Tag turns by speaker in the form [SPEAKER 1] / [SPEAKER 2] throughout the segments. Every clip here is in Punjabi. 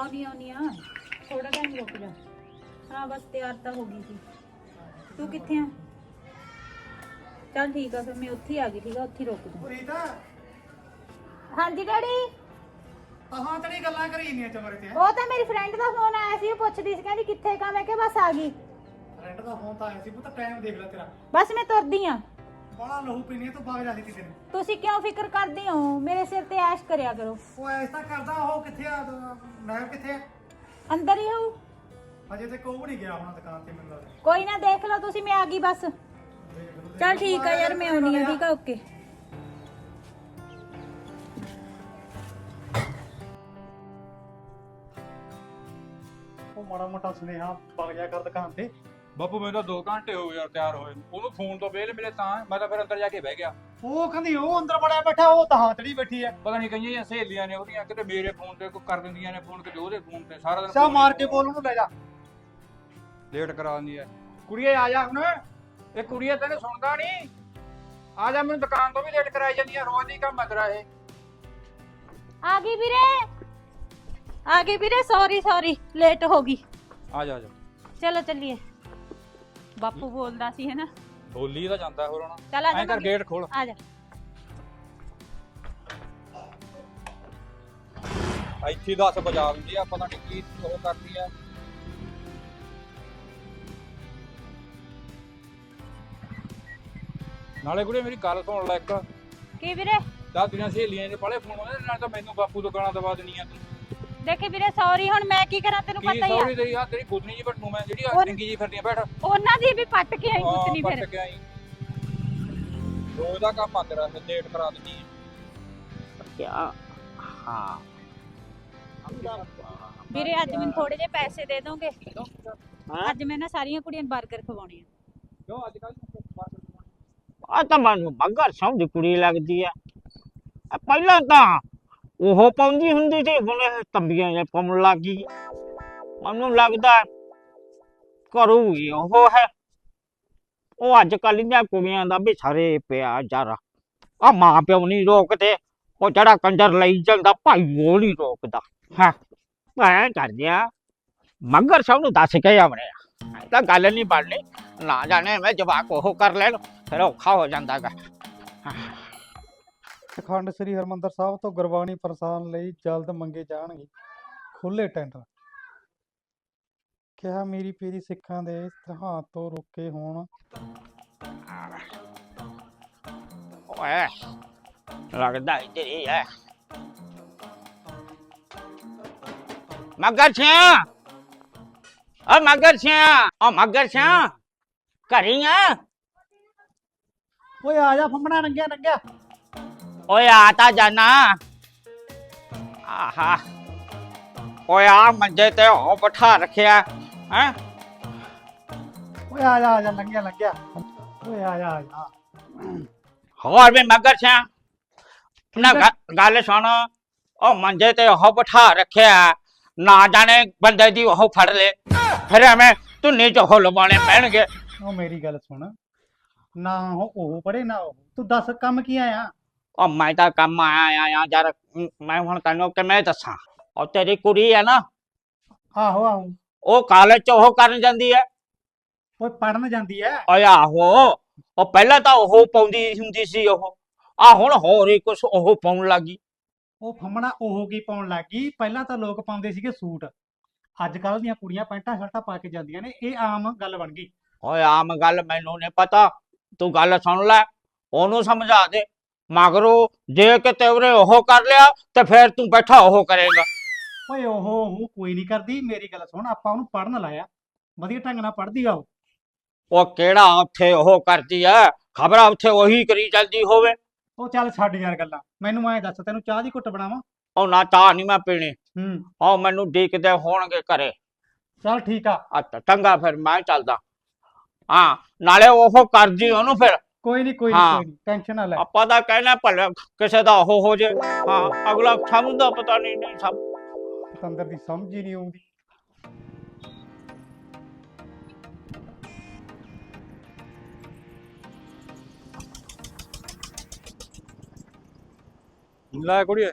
[SPEAKER 1] ਆਉਣੀ ਆਉਣੀ ਆ। ਥੋੜਾ ਟਾਈਮ ਰੁਕ ਜਾ। ਹਾਂ ਬਸ ਤਿਆਰ ਤਾਂ ਹੋ ਗਈ ਸੀ। ਤੂੰ ਕਿੱਥੇ ਆ? ਚੱਲ ਠੀਕ ਆ ਫਿਰ ਮੈਂ ਉੱਥੇ ਹੀ ਆ ਗਈ ਠੀਕ ਆ ਉੱਥੇ ਹੀ ਰੁਕ ਜਾ।
[SPEAKER 2] ਰੀਤਾ
[SPEAKER 1] ਹਾਂਜੀ ਡੈਡੀ?
[SPEAKER 2] ਹਾਂ ਤੇਰੀ ਗੱਲਾਂ ਕਰੀ ਨਹੀਂ ਚਮਰੇ ਤੇ।
[SPEAKER 1] ਉਹ ਤਾਂ ਮੇਰੀ ਫਰੈਂਡ ਦਾ ਫੋਨ ਆਇਆ ਸੀ ਉਹ ਪੁੱਛਦੀ ਸੀ ਕਹਿੰਦੀ ਕਿੱਥੇ ਕਾ ਮੈਂ ਕਿਹਾ ਬਸ ਆ ਗਈ।
[SPEAKER 2] ਫਰੈਂਡ ਦਾ ਫੋਨ ਤਾਂ ਆਇਆ ਸੀ ਪੁੱਤ ਟਾਈਮ ਦੇਖ ਲੈ ਤੇਰਾ।
[SPEAKER 1] ਬਸ ਮੈਂ ਤੁਰਦੀ ਆ।
[SPEAKER 2] ਬੜਾ ਲਹੂ ਪੀਣੀ ਤੂੰ ਬਾਗ ਜਾਂਦੀ ਤੀ ਤੈਨੂੰ
[SPEAKER 1] ਤੁਸੀਂ ਕਿਉਂ ਫਿਕਰ ਕਰਦੇ ਹੋ? ਮੇਰੇ ਸਿਰ ਤੇ ਐਸ਼ ਕਰਿਆ ਕਰੋ।
[SPEAKER 2] ਉਹ ਐਸਾ ਕਰਦਾ ਉਹ ਕਿੱਥੇ ਆ? ਨਾਇਬ ਕਿੱਥੇ ਆ?
[SPEAKER 1] ਅੰਦਰ ਹੀ ਹੋਊ
[SPEAKER 2] ਅਜੇ ਤੇ ਕੋਈ ਨਹੀਂ ਗਿਆ ਹੁਣ ਦੁਕਾਨ ਤੇ ਮੈਨੂੰ ਲੱਗਦਾ।
[SPEAKER 1] ਕੋਈ ਨਾ ਦੇਖ ਲਓ ਤੁਸੀਂ ਮੈਂ ਆ ਗਈ ਬਸ।
[SPEAKER 2] ਦੇਖ ਲਓ, ਦੇਖ
[SPEAKER 1] ਚੱਲ
[SPEAKER 2] ਲਓ।
[SPEAKER 1] ਠੀਕ ਆ ਯਾਰ ਮੈਂ ਆਉਣੀ ਆ ਠੀਕ ਆ? ਓਕੇ।
[SPEAKER 2] ਉਹ ਮਾੜਾ ਮੋਟਾ ਸੁਨੇਹਾ ਪਾ ਗਿਆ ਕਰ ਦੁਕਾਨ ਤੇ।
[SPEAKER 3] ਬਾਪੂ ਮੈਨੂੰ ਤਾਂ 2 ਘੰਟੇ ਹੋ ਗਏ ਯਾਰ ਤਿਆਰ ਹੋਏ ਨੂੰ। ਉਹਨੂੰ ਫੋਨ ਤੋਂ ਵੇਲ ਮਿਲੇ ਤਾਂ ਮੈਂ ਤਾਂ ਫਿਰ ਅੰਦਰ ਜਾ ਕੇ ਬਹਿ ਗਿਆ।
[SPEAKER 2] ਉਹ ਕਹਿੰਦੀ ਉਹ ਅੰਦਰ ਬੜਿਆ ਬੈਠਾ ਉਹ ਤਾਂ ਚੜੀ ਬੈਠੀ ਆ
[SPEAKER 3] ਪਤਾ ਨਹੀਂ ਕਈਆਂ ਸਹੇਲੀਆਂ ਨੇ ਉਹਦੀਆਂ ਕਿਤੇ ਮੇਰੇ ਫੋਨ ਤੇ ਕੋਈ ਕਰ ਦਿੰਦੀਆਂ ਨੇ ਫੋਨ ਕਿਤੇ ਉਹਦੇ ਫੋਨ ਤੇ ਸਾਰਾ ਦਿਨ
[SPEAKER 2] ਚਾ
[SPEAKER 3] phone
[SPEAKER 2] ਮਾਰ
[SPEAKER 3] ਹੀ
[SPEAKER 2] ਕੇ ਬੋਲ ਉਹਨੂੰ ਲੈ ਜਾ।
[SPEAKER 3] ਲੇਟ ਕਰਾ ਦਿੰਦੀ ਐ। ਕੁੜੀਏ ਆ ਜਾ ਹੁਣ। ਇਹ ਕੁੜੀਏ ਤੈਨੂੰ ਸੁਣਦਾ ਨਹੀਂ। ਆ ਜਾ ਮੈਨੂੰ ਦੁਕਾਨ ਤੋਂ ਵੀ ਲੇਟ ਕਰਾਈ ਜਾਂਦੀ ਆ ਰੋਜ਼ ਦੀ ਕੰਮ ਮਤਰਾ ਇਹ।
[SPEAKER 1] ਆ ਗਈ ਵੀਰੇ। ਆ ਗਈ ਵੀਰੇ ਸੌਰੀ ਸੌਰੀ ਲੇਟ ਹੋ ਗਈ।
[SPEAKER 3] ਆ ਜਾ ਆ ਜਾ।
[SPEAKER 1] ਚਲੋ ਚੱਲੀਏ। ਬਾਪੂ ਬੋਲਦਾ ਸੀ ਹੈ ਨਾ
[SPEAKER 3] ਬੋਲੀ ਤਾਂ ਜਾਂਦਾ ਹੋਰ ਹੁਣ।
[SPEAKER 1] ਚੱਲ ਆ
[SPEAKER 3] ਐਂ ਕਰ
[SPEAKER 1] ਜਾ
[SPEAKER 3] ਗੇਟ ਖੋਲ।
[SPEAKER 1] ਆ ਜਾ।
[SPEAKER 3] ਇੱਥੇ 10 ਵਜਾ ਦਿੰਦੀ ਆ ਪਤਾ ਨਹੀਂ ਕੀ ਉਹ ਕਰਦੀ ਆ। ਨਾਲੇ ਕੁੜੇ ਮੇਰੀ ਗੱਲ ਸੁਣ ਲੈ ਇੱਕ।
[SPEAKER 1] ਕੀ ਵੀਰੇ?
[SPEAKER 3] ਤਾਂ ਤੇਰੀਆਂ ਸਹੇਲੀਆਂ ਨੇ ਪੜੇ ਫੋਨ ਉਹਦੇ ਨਾਲ ਤਾਂ ਮੈਨੂੰ ਬਾਪੂ ਤੋਂ ਗਾਲਾਂ ਦਵਾ ਦੇਣੀਆਂ ਤੂੰ।
[SPEAKER 1] ਦੇਖੀ ਵੀਰੇ ਸੌਰੀ ਹੁਣ ਮੈਂ ਕੀ ਕਰਾਂ ਤੈਨੂੰ ਪਤਾ ਹੀ
[SPEAKER 3] ਸੌਰੀ ਤੇਰੀ ਆ ਤੇਰੀ ਗੁੱਤਨੀ ਜੀ ਵੱਟੂ ਮੈਂ ਜਿਹੜੀ ਆ ਟਿੰਗੀ ਜੀ ਫਿਰਦੀ ਬੈਠ।
[SPEAKER 1] ਉਹਨਾਂ ਦੀ ਵੀ ਪੱਟ ਕੇ ਆਈ ਗੁੱਤਨੀ ਫਿਰ।
[SPEAKER 3] ਫਿਰ ਰੋਜ਼ ਦਾ ਕੰਮ ਆ ਤੇਰਾ ਫਿਰ ਲੇਟ ਕਰਾ ਦਿੰਦੀ
[SPEAKER 4] ਕਿਆ ਹਾਂ।
[SPEAKER 1] ਵੀਰੇ ਅੱਜ ਮੈਨੂੰ ਥੋੜੇ ਜਿਹੇ ਪੈਸੇ ਦੇ ਦੋਗੇ?
[SPEAKER 4] ਹਾਂ?
[SPEAKER 1] ਅੱਜ ਮੈਂ ਨਾ ਸਾਰੀਆਂ ਕੁੜੀਆਂ ਨੂੰ 버ਗਰ ਖਵਾਉਣੇ ਆ
[SPEAKER 3] ਕਿਉਂ ਅੱਜ ਕੱਲ
[SPEAKER 4] ਆ ਤਾਂ ਮੈਨੂੰ ਬੱਗਰ ਸਮਝ ਕੁੜੀ ਲੱਗਦੀ ਆ। ਆ ਪਹਿਲਾਂ ਤਾਂ ਉਹ ਪਾਉਂਦੀ ਹੁੰਦੀ ਸੀ, ਹੁਣ ਇਹ ਤੰਬੀਆਂ ਜੇ ਪਾਉਣ ਲੱਗ ਗਈ। ਮੈਨੂੰ ਲੱਗਦਾ ਕਰੂਗੀ, ਉਹ ਹੈ। ਉਹ ਅੱਜ ਕੱਲ੍ਹ ਦੀਆਂ ਕੁੜੀਆਂ ਦਾ ਵੀ ਸਾਰੇ ਪਿਆ ਜਰਾ। ਆ ਮਾਂ ਪਿਓ ਨਹੀਂ ਰੋਕਦੇ, ਉਹ ਜਿਹੜਾ ਕੰਜਰ ਲਈ ਜਾਂਦਾ, ਭਾਈ ਉਹ ਨਹੀਂ ਰੋਕਦਾ। ਹਾਂ, ਮੈਂ ਕਰਦਿਆ ਮੱਗਰ ਸੌਂ ਨੂੰ ਦੱਸ ਕੇ ਆਵਣੇ ਆ। ਤਾਂ ਗੱਲ ਨਹੀਂ ਬਣਨੀ। ਨਾ ਜਾਣੇ ਮੈਂ ਜਵਾਕ ਉਹ ਕਰ ਲੈਣ, ਫਿਰ ਔਖਾ ਹੋ ਜਾਂਦਾ ਗਾ
[SPEAKER 2] ਅਖੰਡ ਸ੍ਰੀ ਹਰਮੰਦਰ ਸਾਹਿਬ ਤੋਂ ਗੁਰਬਾਣੀ ਪ੍ਰਸਾਨ ਲਈ ਜਲਦ ਮੰਗੇ ਜਾਣਗੇ। ਖੁੱਲੇ ਟੈਂਡਰ। ਕਿਹਾ ਮੇਰੀ ਪੀਰੀ ਸਿੱਖਾਂ ਦੇ ਇਤਿਹਾਸ ਤੋਂ ਰੁਕੇ ਹੋਣ।
[SPEAKER 4] ਓਏ ਲੱਗਦਾ ਇੱਧਰ ਹੀ ਹੈ ਮਗਰ ਸਿਆ ਆ ਮਗਰ ਸਿਆ ਆ ਮਗਰ ਸਿਆ ਘਰੀ ਆ।
[SPEAKER 2] ਓਏ ਆ ਜਾ ਫੰਮਣਾ ਨੰਗਿਆ ਨੰਗਿਆ।
[SPEAKER 4] ਓਏ ਆ ਤਾਂ ਜਾਣਾ ਆਹਾ ਓਏ ਆ ਮੰਜੇ ਤੇ ਉਹ ਬਿਠਾ ਰੱਖਿਆ ਹੈ
[SPEAKER 2] ਓਏ ਆ ਜਾ ਆ ਜਾ ਨੰਗਿਆ ਨੰਗਿਆ ਓਏ ਆ ਜਾ ਆ ਜਾ
[SPEAKER 4] ਹੋਰ ਵੀ ਮਗਰ ਸਿਆ ਨਾ ਗ- ਗੱਲ ਸੁਣ ਉਹ ਮੰਜੇ ਤੇ ਉਹ ਬਿਠਾ ਰੱਖਿਆ ਨਾ ਜਾਣੇ ਬੰਦੇ ਦੀ ਉਹ ਫੜ ਲੇ ਫਿਰ ਐਵੇਂ ਧੁੰਨੀ ਚ ਉਹ ਲਵਾਉਣੇ ਪੈਣਗੇ
[SPEAKER 2] ਉਹ ਮੇਰੀ ਗੱਲ ਸੁਣ ਨਾ ਉਹ ਉਹ ਪੜੇ ਨਾ ਉਹ ਤੂੰ ਦੱਸ ਕੰਮ ਕੀ ਆਇਆ
[SPEAKER 4] ਉਹ ਮੈਂ ਤਾਂ ਕੰਮ ਆਇਆ ਆ ਯਾਰ ਮ- ਹੁਣ ਤੈਨੂੰ ਕਿਵੇਂ ਦੱਸਾਂ? ਉਹ ਤੇਰੀ ਕੁੜੀ ਹੈ ਨਾ।
[SPEAKER 2] ਆਹੋ ਆਹੋ।
[SPEAKER 4] ਉਹ ਕਾਲਜ ਚ ਉਹ ਕਰਨ ਜਾਂਦੀ ਹੈ
[SPEAKER 2] ਓਏ ਪੜਨ ਜਾਂਦੀ ਐ।
[SPEAKER 4] ਓਏ ਆਹੋ ਉਹ ਪਹਿਲਾਂ ਤਾਂ ਉਹ ਪਾਉਂਦੀ ਹੁੰਦੀ ਸੀ ਉਹ। ਆ ਹੁਣ ਹੋਰ ਹੀ ਕੁਛ ਉਹ ਪਾਉਣ ਲੱਗੀ।
[SPEAKER 2] ਉਹ ਫੰਮਣਾ ਉਹ ਕੀ ਪਾਉਣ ਲੱਗ? ਗਈ ਪਹਿਲਾਂ ਤਾਂ ਲੋਕ ਪਾਉਂਦੇ ਸੀਗੇ ਸੂਟ। ਅੱਜ ਕੱਲ ਦੀਆਂ ਕੁੜੀਆਂ ਪੈਂਟਾਂ ਸ਼ਰਟਾਂ ਪਾ ਕੇ ਜਾਂਦੀਆਂ ਨੇ ਇਹ ਆਮ ਗੱਲ ਬਣ ਗਈ।
[SPEAKER 4] ਓਏ ਆਮ ਗੱਲ ਮੈਨੂੰ ਨਹੀਂ ਪਤਾ। ਤੂੰ ਗੱਲ ਸੁਣ ਲੈ ਉਹਨੂੰ ਸਮਝਾ ਦੇ। ਮਗਰੋਂ ਜੇ ਕਿਤੇ ਉਹਨੇ ਉਹ ਕਰ ਲਿਆ ਤੇ ਫਿਰ ਤੂੰ ਬੈਠਾ ਉਹ ਕਰੇਗਾ।
[SPEAKER 2] ਓਏ ਉਹ ਉਹ ਕੋਈ ਨਹੀਂ ਕਰਦੀ ਮੇਰੀ ਗੱਲ ਸੁਣ ਆਪਾਂ ਉਹਨੂੰ ਪੜਨ ਲਾਇਆ। ਵਧੀਆ ਢੰਗ ਨਾਲ ਪੜਦੀ ਆ ਉਹ।
[SPEAKER 4] ਉਹ ਕਿਹੜਾ ਉੱਥੇ ਉਹ ਕਰਦੀ ਐ ਖਬਰਾਂ ਉੱਥੇ ਉਹੀ ਕਰੀ ਚੱਲਦੀ ਹੋਵੇ।
[SPEAKER 2] ਉਹ ਚੱਲ ਛੱਡ ਯਾਰ ਗੱਲਾਂ। ਮੈਨੂੰ ਐਂ ਦੱਸ ਤੈਨੂੰ ਚਾਹ ਦੀ ਘੁੱਟ ਬਣਾਵਾਂ?
[SPEAKER 4] ਉਹ ਨਾ ਚਾਹ ਨਹੀਂ ਮੈਂ ਪੀਣੀ।
[SPEAKER 2] ਹੂੰ।
[SPEAKER 4] ਉਹ ਮੈਨੂੰ ਡੀਕਦੇ ਹੋਣਗੇ ਘਰੇ।
[SPEAKER 2] ਚੱਲ ਠੀਕ ਆ।
[SPEAKER 4] ਅੱਛਾ ਚੰਗਾ ਫਿਰ ਮੈਂ ਚੱਲਦਾ। ਹਾਂ ਨਾਲੇ ਉਹ ਕਰਦੀ ਉਹਨੂੰ ਫਿਰ।
[SPEAKER 2] ਕੋਈ ਨਹੀਂ ਕੋਈ
[SPEAKER 4] ਹਾਂ।
[SPEAKER 2] ਨਹੀਂ ਟੈਨਸ਼ਨ ਨਾ ਲੈ।
[SPEAKER 4] ਆਪਾਂ ਤਾਂ ਕਹਿਣਾ ਭਲੇ ਕਿਸੇ ਦਾ ਉਹ ਹੋ ਜੇ। ਹਾਂ ਅਗਲਾ ਸਮਝਦਾ ਪਤਾ ਨਹੀਂ ਨਹੀਂ ਸਭ
[SPEAKER 2] ਪਤੰਦਰ ਦੀ ਸਮਝ ਹੀ ਨਹੀਂ ਆਉਂਦੀ।
[SPEAKER 3] ਲੈ ਕੁੜੀਏ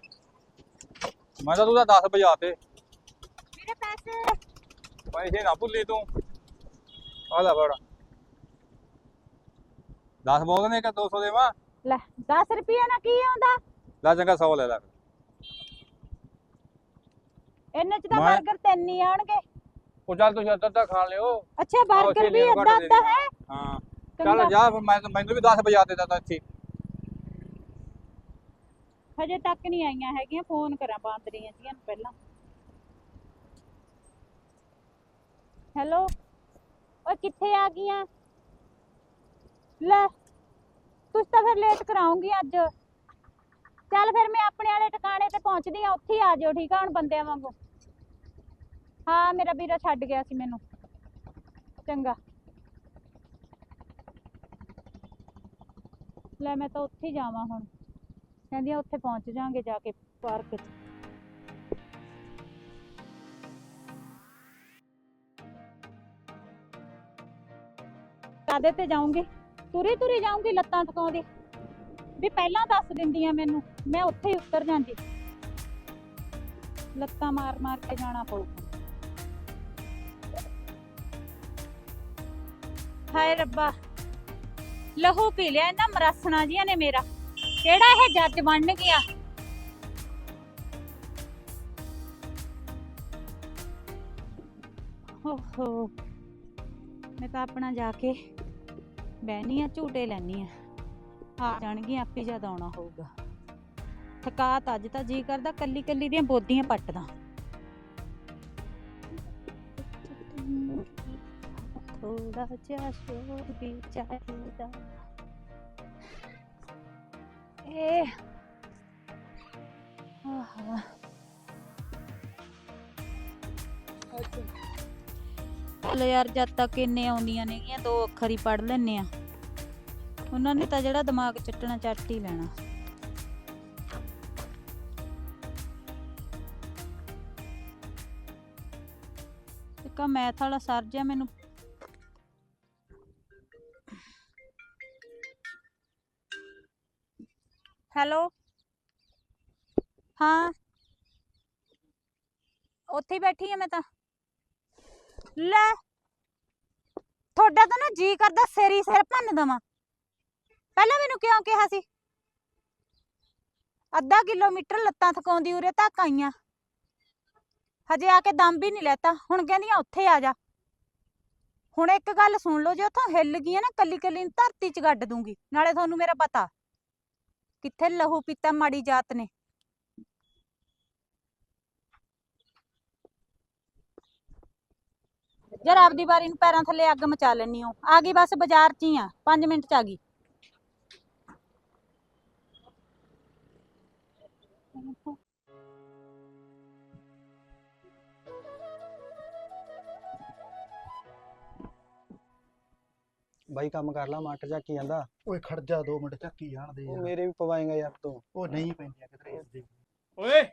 [SPEAKER 3] ਮੈਂ ਤਾਂ ਤੂੰ ਤਾਂ 10 ਵਜਾ ਤੇ।
[SPEAKER 1] ਵੀਰੇ ਪੈਸੇ।
[SPEAKER 5] ਪੈਸੇ ਨਾ ਭੁੱਲੀ ਤੂੰ। ਆ ਲੈ ਫੜ। 10 ਬਹੁਤ ਨੇ ਕਿ 200 ਦੇਵਾਂ?
[SPEAKER 1] ਲੈ 10 ਰੁਪਏ ਨਾਲ ਕੀ ਆਉਂਦਾ?
[SPEAKER 5] ਲੈ ਚੰਗਾ 100 ਲੈ ਲੈ।
[SPEAKER 1] ਇੰਨੇ ਚ ਤਾਂ
[SPEAKER 5] ਮੈਂ-
[SPEAKER 1] 버ਗਰ ਤਿੰਨ ਹੀ ਆਉਣਗੇ।
[SPEAKER 5] ਉਹ ਚੱਲ ਤੁਸੀਂ ਅੱਧਾ ਅੱਧਾ ਖਾ ਲਿਓ।
[SPEAKER 1] ਅੱਛਾ 버ਗਰ ਵੀ ਅੱਧਾ
[SPEAKER 5] ਦੇ
[SPEAKER 1] ਅੱਧਾ ਹੈ?
[SPEAKER 5] ਹਾਂ। ਚੱਲ ਜਾ ਫਿਰ ਮੈਂ ਮੈਨੂੰ ਵੀ 10 ਵਜਾ ਦੇਦਾ ਤਾਂ ਇੱਥੇ।
[SPEAKER 1] ਹਜੇ ਤੱਕ ਨਹੀਂ ਆਈਆਂ ਹੈਗੀਆਂ ਫੋਨ ਕਰਾਂ ਬਾਂਦਰੀਆਂ ਜੀਆਂ ਨੂੰ ਪਹਿਲਾਂ। ਹੈਲੋ? ਓਏ ਕਿੱਥੇ ਆ ਗਈਆਂ? ਲੈ, ਤੁਸੀਂ ਤਾਂ ਫਿਰ ਲੇਟ ਕਰਾਉਂਗੀ ਅੱਜ। ਚੱਲ ਫਿਰ ਮੈਂ ਆਪਣੇ ਵਾਲੇ ਟਿਕਾਣੇ ਤੇ ਪਹੁੰਚਦੀ ਆ ਉੱਥੇ ਹੀ ਆ ਜਾਓ, ਠੀਕ ਆ, ਹੁਣ ਬੰਦਿਆਂ ਵਾਂਗੂ। ਹਾਂ, ਮੇਰਾ ਵੀਰਾ ਛੱਡ ਗਿਆ ਸੀ ਮੈਨੂੰ। ਚੰਗਾ। ਲੈ, ਮੈਂ ਤਾਂ ਉੱਥੇ ਹੀ ਜਾਵਾਂ ਹੁਣ। ਕਹਿੰਦੀਆਂ ਉੱਥੇ ਪਹੁੰਚ ਜਾਾਂਗੇ ਜਾ ਕੇ ਪਾਰਕ 'ਚ। ਕਾਦੇ ਤੇ ਜਾਊਂਗੀ? ਤੁਰੀ ਤੁਰੀ ਜਾਊਂਗੀ ਲੱਤਾਂ ਥਕਾਉਂਦੀ ਵੀ ਪਹਿਲਾਂ ਦੱਸ ਦਿੰਦੀਆਂ ਮੈਨੂੰ, ਮੈਂ ਉੱਥੇ ਹੀ ਉਤਰ ਜਾਂਦੀ। ਲੱਤਾਂ ਮਾਰ ਮਾਰ ਕੇ ਜਾਣਾ ਪਊ। ਹਾਏ ਰੱਬਾ, ਲਹੂ ਪੀ ਲਿਆ ਇਹਨਾਂ ਮਰਾਸਣਾ ਜੀਆਂ ਨੇ ਮੇਰਾ। ਕਿਹੜਾ ਇਹ ਜੱਜ ਬਣ ਗਿਆ? ਓਹੋ, ਮੈਂ ਤਾਂ ਆਪਣਾ ਜਾ ਕੇ ਬਹਿਨੀ ਆ, ਝੂਟੇ ਲੈਣੀ ਆ। ਆ ਜਾਣਗੀਆਂ ਆਪੇ ਜਦ ਆਉਣਾ ਹੋਊਗਾ। ਥਕਾਤ ਅੱਜ ਤਾਂ ਜੀ ਕਰਦਾ ਕੱਲੀ ਕੱਲੀ ਦੀਆਂ ਬੋਦੀਆਂ ਪੱਟਦਾ। ਥੋੜਾ ਜਿਹਾ ਸ਼ੋਰ ਵੀ ਚਾਹੀਦਾ। ਏ। ਆਹਾ। ਚਲ ਯਾਰ ਜਦ ਤੱਕ ਇੰਨੇ ਆਉਂਦੀਆਂ ਨੇਗੀਆਂ, ਦੋ ਅੱਖਰ ਹੀ ਪੜ ਲੈਣੇ ਆ। ਉਹਨਾਂ ਨੇ ਤਾਂ ਜਿਹੜਾ ਦਿਮਾਗ ਚੱਟਣਾ ਚੱਟ ਹੀ ਲੈਣਾ। ਇੱਕ ਮੈਥ ਵਾਲਾ ਸਰ ਜਿਹਾ ਮੈਨੂੰ ਹੈਲੋ? ਹਾਂ। ਉੱਥੇ ਹੀ ਬੈਠੀ ਆ ਮੈਂ ਤਾਂ। ਲੈ। ਤੁਹਾਡਾ ਤਾਂ ਨਾ ਜੀ ਕਰਦਾ ਸਿਰ ਹੀ ਸਿਰ ਭੰਨ ਦਵਾਂ। ਪਹਿਲਾਂ ਮੈਨੂੰ ਕਿਉਂ ਕਿਹਾ ਸੀ? ਅੱਧਾ ਕਿਲੋਮੀਟਰ ਲੱਤਾਂ ਥਕਾਉਂਦੀ ਉਰੇ ਤੱਕ ਆਈਆਂ। ਹਜੇ ਆ ਕੇ ਦਮ ਵੀ ਨਹੀਂ ਲੈਤਾ। ਹੁਣ ਕਹਿੰਦੀਆਂ ਉੱਥੇ ਆ ਜਾ। ਹੁਣ ਇੱਕ ਗੱਲ ਸੁਣ ਲਓ, ਜੇ ਉੱਥੋਂ ਹਿੱਲ ਗਈਆਂ ਨਾ, ਕੱਲੀ ਕੱਲੀ ਨੂੰ ਧਰਤੀ 'ਚ ਗੱਡ ਦੂੰਗੀ। ਨਾਲੇ ਤੁਹਾਨੂੰ ਮੇਰਾ ਪਤਾ। ਕਿੱਥੇ ਲਹੂ ਪੀਤਾ ਮਾੜੀ ਜਾਤ ਨੇ। ਯਾਰ ਆਪਦੀ ਵਾਰੀ ਨੂੰ ਪੈਰਾਂ ਥੱਲੇ ਅੱਗ ਮਚਾ ਲੈਣੀ ਹੋ। ਆ ਗਈ ਬਸ ਬਾਜ਼ਾਰ 'ਚ ਹੀ ਆ 5 ਮਿੰਟ 'ਚ ਆ ਗਈ।
[SPEAKER 6] ਬਾਈ ਕੰਮ ਕਰ ਲਾ ਮੱਟ ਜਾ ਕੀ ਜਾਂਦਾ।
[SPEAKER 2] ਓਏ ਖੜ ਜਾ 2 ਮਿੰਟ ਝੱਕੀ ਜਾਣ ਦੇ
[SPEAKER 6] ਉਹ
[SPEAKER 2] ਯਾਰ
[SPEAKER 6] ਮੇਰੇ ਵੀ ਪਵਾਏਗਾ ਯਾਰ ਤੂੰ।
[SPEAKER 2] ਉਹ ਨਹੀਂ ਪੈਂਦੀਆਂ ਕਿਧਰੇ
[SPEAKER 5] ਓਏ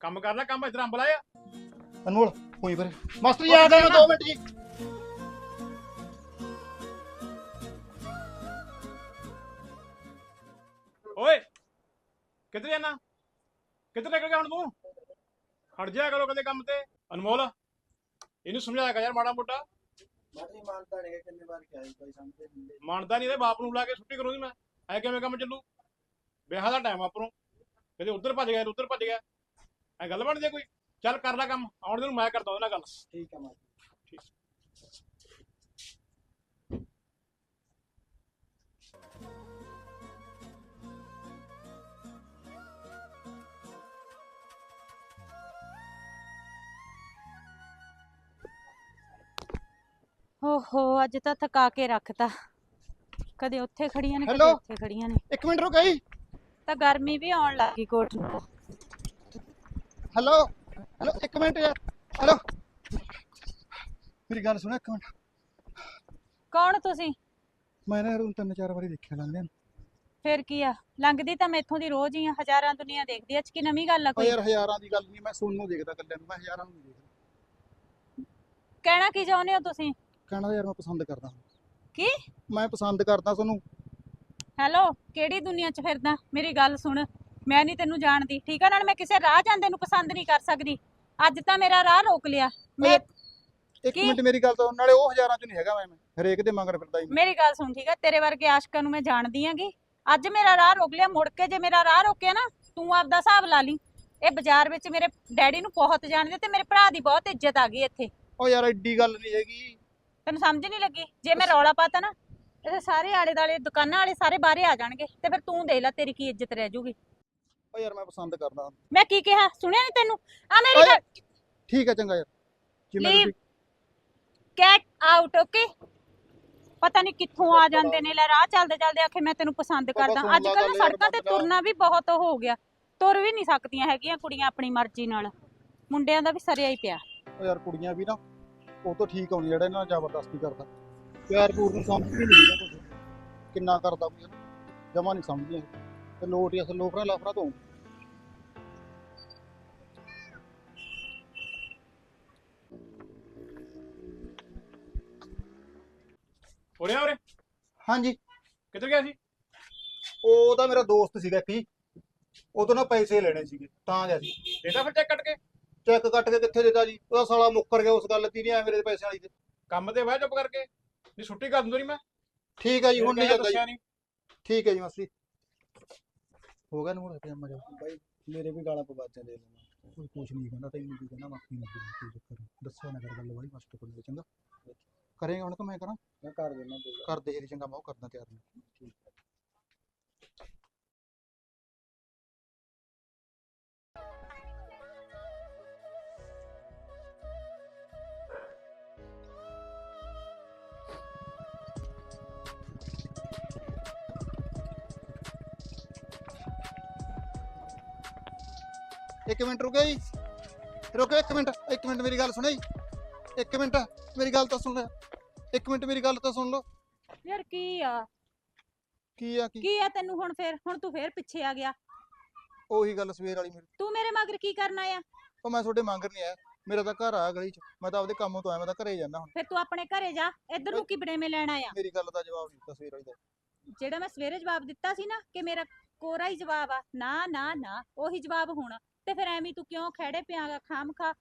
[SPEAKER 5] ਕੰਮ ਕਰ ਲੈ ਕੰਮ ਇਧਰ ਅੰਬ ਲਾਇਆ।
[SPEAKER 2] ਅਨਮੋਲ ਹੋਈ ਫਿਰ ਮਾਸਟਰ ਜੀ ਆ ਗਏ ਮੈਂ 2 ਮਿੰਟ ਜੀ।
[SPEAKER 5] ਓਏ ਕਿੱਧਰ ਜਾਣਾ ਕਿੱਧਰ ਨਿਕਲ ਗਿਆ ਹੁਣ ਤੂੰ? ਖੜ ਜਾਇਆ ਕਰੋ ਕਦੇ ਕੰਮ ਤੇ। ਅਨਮੋਲ ਇਹਨੂੰ ਸਮਝਾਇਆ ਕਰ ਯਾਰ ਮਾੜਾ ਮੋਟਾ।
[SPEAKER 6] ਮਾਰੀ ਮੰਨਦਾ ਨਹੀਂ ਕਿੰਨੇ ਵਾਰ ਕਿਹਾ ਸੀ ਕੋਈ ਸਮਝਦੇ ਨਹੀਂ
[SPEAKER 5] ਮੰਨਦਾ ਨਹੀਂ ਤੇ ਬਾਪ ਨੂੰ ਬੁਲਾ ਕੇ ਛੁੱਟੀ ਕਰੂੰਗੀ ਮੈਂ। ਐ ਕਿਵੇਂ ਕੰਮ ਚੱਲੂ? ਵਿਆਹ ਦਾ ਟਾਈਮ ਆਪਰੋਂ ਕਦੇ ਉੱਧਰ ਭੱਜ ਗਿਆ ਉੱਧਰ ਭੱਜ ਗਿਆ। ਐ ਗੱਲ ਬਣਦੀ ਆ ਕੋਈ? ਚੱਲ ਕਰ ਲੈ ਕੰਮ ਆਉਣ ਦੇ ਨੂੰ ਮੈਂ ਕਰਦਾ ਉਹਦੇ ਨਾਲ ਗੱਲ।
[SPEAKER 6] ਠੀਕ ਹੈ
[SPEAKER 1] ਓਹੋ ਅੱਜ ਤਾਂ ਥਕਾ ਕੇ ਰੱਖਤਾ। ਕਦੇ ਉੱਥੇ ਖੜੀਆਂ ਨੇ ਕਦੇ
[SPEAKER 2] Hello?
[SPEAKER 1] ਇੱਥੇ ਖੜੀਆਂ ਨੇ।
[SPEAKER 2] ਇੱਕ ਮਿੰਟ ਰੁਕ ਗਈ।
[SPEAKER 1] ਤਾਂ ਗਰਮੀ ਵੀ ਆਉਣ ਲੱਗ ਗਈ ਕੋਟ ਨੂੰ।
[SPEAKER 2] ਹੈਲੋ ਹੈਲੋ ਇੱਕ ਮਿੰਟ ਯਾਰ ਹੈਲੋ। ਮੇਰੀ ਗੱਲ ਸੁਣ ਇੱਕ ਮਿੰਟ।
[SPEAKER 1] ਕੌਣ ਤੁਸੀਂ?
[SPEAKER 2] ਮੈਂ ਨਾ ਇਹਨੂੰ ਤਿੰਨ ਚਾਰ ਵਾਰੀ ਦੇਖਿਆ ਲੰਘਦੇ ਨੂੰ।
[SPEAKER 1] ਫਿਰ ਕੀ ਆ? ਲੰਘਦੀ ਤਾਂ ਮੈਥੋਂ ਦੀ ਰੋਜ਼ ਹੀ ਆ ਹਜ਼ਾਰਾਂ ਦੁਨੀਆ ਦੇਖਦੀ ਚ ਕੀ ਨਵੀਂ ਗੱਲ ਆ
[SPEAKER 2] ਓ
[SPEAKER 1] ਕੋਈ?
[SPEAKER 2] ਯਾਰ ਹਜ਼ਾਰਾਂ ਦੀ ਗੱਲ ਨਹੀਂ ਮੈਂ ਸੋਨੂੰ ਦੇਖਦਾ ਕੱਲਿਆਂ ਨੂੰ ਮੈਂ ਹਜ਼ਾਰਾਂ ਨੂੰ ਨਹੀਂ ਦੇਖਦਾ।
[SPEAKER 1] ਕਹਿਣਾ ਕੀ ਚਾਹੁੰਦੇ ਹੋ ਤੁਸੀਂ?
[SPEAKER 2] ਕਹਿਣਾ ਯਾਰ ਮੈਂ ਪਸੰਦ ਕਰਦਾ।
[SPEAKER 1] ਕੀ?
[SPEAKER 2] ਮੈਂ ਪਸੰਦ ਕਰਦਾ ਤੁਹਾਨੂੰ
[SPEAKER 1] ਹੈਲੋ ਕਿਹੜੀ ਦੁਨੀਆ 'ਚ ਫਿਰਦਾ? ਮੇਰੀ ਗੱਲ ਸੁਣ ਮੈਂ ਨਹੀਂ ਤੈਨੂੰ ਜਾਣਦੀ। ਠੀਕ ਆ ਨਾਲ ਮੈਂ ਕਿਸੇ ਰਾਹ ਜਾਂਦੇ ਨੂੰ ਪਸੰਦ ਨਹੀਂ ਕਰ ਸਕਦੀ। ਅੱਜ ਤਾਂ ਮੇਰਾ ਰਾਹ ਰੋਕ ਲਿਆ। ਮੈਂ
[SPEAKER 6] ਇੱਕ
[SPEAKER 1] ਕੀ?
[SPEAKER 6] ਮਿੰਟ ਮੇਰੀ ਗੱਲ ਤੋਂ ਨਾਲੇ ਉਹ ਹਜ਼ਾਰਾਂ ਚ ਨਹੀਂ ਹੈਗਾ ਮੈਂ। ਹਰੇਕ ਦੇ ਮੰਗਰ ਫਿਰਦਾ ਹੀ ਮੈਂ।
[SPEAKER 1] ਮੇਰੀ ਗੱਲ ਸੁਣ ਠੀਕ ਹੈ ਤੇਰੇ ਵਰਗੇ ਆਸ਼ਕਾਂ ਨੂੰ ਮੈਂ ਜਾਣਦੀ ਆਂਗੀ। ਅੱਜ ਮੇਰਾ ਰਾਹ ਰੋਕ ਲਿਆ ਮੁੜ ਕੇ ਜੇ ਮੇਰਾ ਰਾਹ ਰੋਕਿਆ ਨਾ ਤੂੰ ਆਪਦਾ ਹਿਸਾਬ ਲਾ ਲਈ। ਇਹ ਬਾਜ਼ਾਰ ਵਿੱਚ ਮੇਰੇ ਡੈਡੀ ਨੂੰ ਬਹੁਤ ਜਾਣਦੇ ਤੇ ਮੇਰੇ ਭਰਾ ਦੀ ਬਹੁਤ ਇੱਜ਼ਤ ਆ ਗਈ ਇੱਥੇ।
[SPEAKER 6] ਉਹ ਯਾਰ ਐਡੀ ਗੱਲ ਨਹੀਂ ਹੈਗੀ।
[SPEAKER 1] ਤੈਨੂੰ ਸਮਝ ਨਹੀਂ ਲੱਗੀ? ਜੇ ਮੈਂ ਰੌਲਾ ਪਾਤਾ ਨਾ ਇਹ ਸਾਰੇ ਆਲੇ ਦਾਲੇ ਦੁਕਾਨਾਂ ਵਾਲੇ ਸਾਰੇ ਬਾਹਰੇ ਆ ਜਾਣਗੇ। ਤੇ ਫਿਰ ਤੂੰ ਦੇਖ ਲੈ ਤੇਰੀ ਕੀ ਇੱਜ਼ਤ ਰਹਿ ਜੂਗੀ।
[SPEAKER 6] ਯਾਰ ਮੈਂ ਪਸੰਦ ਕਰਦਾ।
[SPEAKER 1] ਮੈਂ ਕੀ ਕਿਹਾ? ਸੁਣਿਆ ਨਹੀਂ ਤੈਨੂੰ? ਆ ਮੇਰੀ। ਗੱਲ।
[SPEAKER 6] ਠੀਕ ਹੈ ਚੰਗਾ ਯਾਰ। ਜਿਵੇਂ
[SPEAKER 1] Leave.
[SPEAKER 6] ਤੁਸੀਂ?
[SPEAKER 1] ਗੈਟ ਆਊਟ ਓਕੇ ਪਤਾ ਨਹੀਂ ਕਿੱਥੋਂ ਆ ਜਾਂਦੇ ਨੇ ਲੈ ਰਾਹ ਚੱਲਦੇ ਚੱਲਦੇ ਆਖੇ ਮੈਂ ਤੈਨੂੰ ਪਸੰਦ ਕਰਦਾ। ਅੱਜ ਕੱਲ੍ਹ
[SPEAKER 6] ਲਾ
[SPEAKER 1] ਸੜਕਾਂ ਤੇ ਤੁਰਨਾ ਵੀ ਬਹੁਤ ਹੋ ਗਿਆ। ਤੁਰ ਵੀ ਨਹੀਂ ਸਕਦੀਆਂ ਹੈਗੀਆਂ ਕੁੜੀਆਂ ਆਪਣੀ ਮਰਜ਼ੀ ਨਾਲ। ਮੁੰਡਿਆਂ ਦਾ ਵੀ ਸਰਿਆ ਹੀ ਪਿਆ।
[SPEAKER 6] ਉਹ ਯਾਰ ਕੁੜੀਆਂ ਵੀ ਨਾ ਉਹ ਤੋਂ ਠੀਕ ਆਉਂਦੀ ਜਿਹੜਾ ਇਹਨਾਂ ਨਾਲ ਜ਼ਬਰਦਸਤੀ ਕਰਦਾ। ਪਿਆਰ ਪੂਰ ਨੂੰ ਸਮਝਦੀ ਨਹੀਂ ਕੁਛ। ਕਿੰਨਾ ਕਰਦਾ ਕੋਈ ਜਮਾ ਨਹੀਂ ਸਮਝਦੀ ਤੇ ਲੋਟ ਅਸਲ ਲੋਫਰਾ ਲਾਫਰਾ ਤੋਂ।
[SPEAKER 5] ਉਰੇ ਆ ਉਰੇ।
[SPEAKER 6] ਹਾਂਜੀ।
[SPEAKER 5] ਕਿੱਧਰ ਗਿਆ ਸੀ?
[SPEAKER 6] ਉਹ ਤਾਂ ਮੇਰਾ ਦੋਸਤ ਸੀਗਾ ਇੱਕ ਜੀ। ਉਹ ਤੋਂ ਨਾ ਪੈਸੇ ਲੈਣੇ ਸੀਗੇ ਤਾਂ ਗਿਆ ਸੀ।
[SPEAKER 5] ਦੇਤਾ ਫਿਰ ਚੈੱਕ ਕੱਟ ਕੇ?
[SPEAKER 6] ਚੈੱਕ ਕੱਟ ਕੇ ਕਿੱਥੇ ਦਿੱਤਾ ਜੀ? ਉਹਦਾ ਸਾਲਾ ਮੁੱਕਰ ਗਿਆ ਉਸ ਗੱਲ ਦੀ ਨਹੀਂ ਆ ਮੇਰੇ ਪੈਸੇ ਵਾਲੀ ਤੇ।
[SPEAKER 5] ਕੰਮ ਤੇ ਬਹਿ ਚੁੱਪ ਕਰਕੇ। ਨਹੀਂ ਛੁੱਟੀ ਕਰ ਦਿੰਦਾ ਨਹੀਂ ਮੈਂ।
[SPEAKER 6] ਠੀਕ ਹੈ ਜੀ ਹੁਣ ਨਹੀਂ ਜਾਂਦਾ ਜੀ।
[SPEAKER 5] ਨਹੀਂ।
[SPEAKER 6] ਠੀਕ ਹੈ ਜੀ ਮਸਤੀ ਹੋ ਗਿਆ ਨੂੰ ਰੱਖਿਆ ਮਜਾ ਬਾਈ ਮੇਰੇ ਵੀ ਗਾਲਾਂ ਪਵਾਚਾਂ ਦੇ ਲੈਣਾ ਕੋਈ ਕੁਛ ਨਹੀਂ ਕਹਿੰਦਾ ਤੈਨੂੰ ਕੀ ਕਹਿੰਦਾ ਮਾਫੀ ਨਾ ਦੇ ਕੋਈ ਚੱਕਰ ਨੀ। ਦੱਸਿਆ ਨਾ ਕਰ ਗੱਲ ਬਾਈ ਮਸਤ ਕੋਲ ਚੰਗਾ? ਕਰੇਗਾ ਹੁਣ ਕਿ ਮੈਂ ਕਰਾਂ? ਮੈਂ ਕਰ ਦੇਣਾ ਕਰ ਦੇ ਜੀ ਚੰਗਾ ਮੈਂ ਉਹ ਕਰਦਾ ਤਿਆਰ ਠੀਕ ਇੱਕ ਮਿੰਟ ਰੁਕਿਓ ਜੀ। ਰੁਕਿਓ ਇੱਕ ਮਿੰਟ ਇੱਕ ਮਿੰਟ ਮੇਰੀ ਗੱਲ ਸੁਣੋ ਜੀ। ਇੱਕ ਮਿੰਟ ਮੇਰੀ ਗੱਲ ਤਾਂ ਸੁਣ ਲੈ। ਇੱਕ ਮਿੰਟ ਮੇਰੀ ਗੱਲ ਤਾਂ ਸੁਣ ਲਓ।
[SPEAKER 1] ਯਾਰ ਕੀ ਆ?
[SPEAKER 6] ਕੀ ਆ ਕੀ?
[SPEAKER 1] ਕੀ ਆ ਤੈਨੂੰ ਹੁਣ ਫੇਰ? ਹੁਣ ਤੂੰ ਫੇਰ ਪਿੱਛੇ ਆ ਗਿਆ।
[SPEAKER 6] ਉਹੀ ਗੱਲ ਸਵੇਰ ਵਾਲੀ ਮੇਰੀ।
[SPEAKER 1] ਤੂੰ ਮੇਰੇ ਮਗਰ ਕੀ ਕਰਨਾ ਆ
[SPEAKER 6] ਉਹ ਮੈਂ ਤੁਹਾਡੇ ਮੰਗਰ ਨਹੀਂ ਆਇਆ। ਮੇਰਾ ਤਾਂ ਘਰ ਆ ਗਲੀ ਚ। ਮੈਂ ਤਾਂ ਆਪਦੇ ਕੰਮੋਂ ਤੋਂ ਆਇਆ ਮੈਂ ਤਾਂ ਘਰੇ ਜਾਣਾ ਹੁਣ।
[SPEAKER 1] ਫਿਰ ਤੂੰ ਆਪਣੇ ਘਰੇ ਜਾ। ਇੱਧਰ ਨੂੰ ਕੀ ਬੜੇਵੇਂ ਲੈਣਾ ਆ
[SPEAKER 6] ਮੇਰੀ ਗੱਲ ਦਾ ਜਵਾਬ ਨਹੀਂ ਦਿੱਤਾ ਸਵੇਰ ਵਾਲੀ ਦਾ।
[SPEAKER 1] ਜਿਹੜਾ ਮੈਂ ਸਵੇਰੇ ਜਵਾਬ ਦਿੱਤਾ ਸੀ ਨਾ ਕਿ ਮੇਰਾ ਕੋਰਾ ਹੀ ਜਵਾਬ ਆ। ਨਾ ਨਾ ਨਾ। ਉਹੀ ਜਵਾਬ ਹੁਣ। ਤੇ ਫਿਰ ਐਵੇਂ ਤੂੰ ਕਿਉਂ ਖੜੇ ਪਿਆਗਾ ਖਾਮਖਾ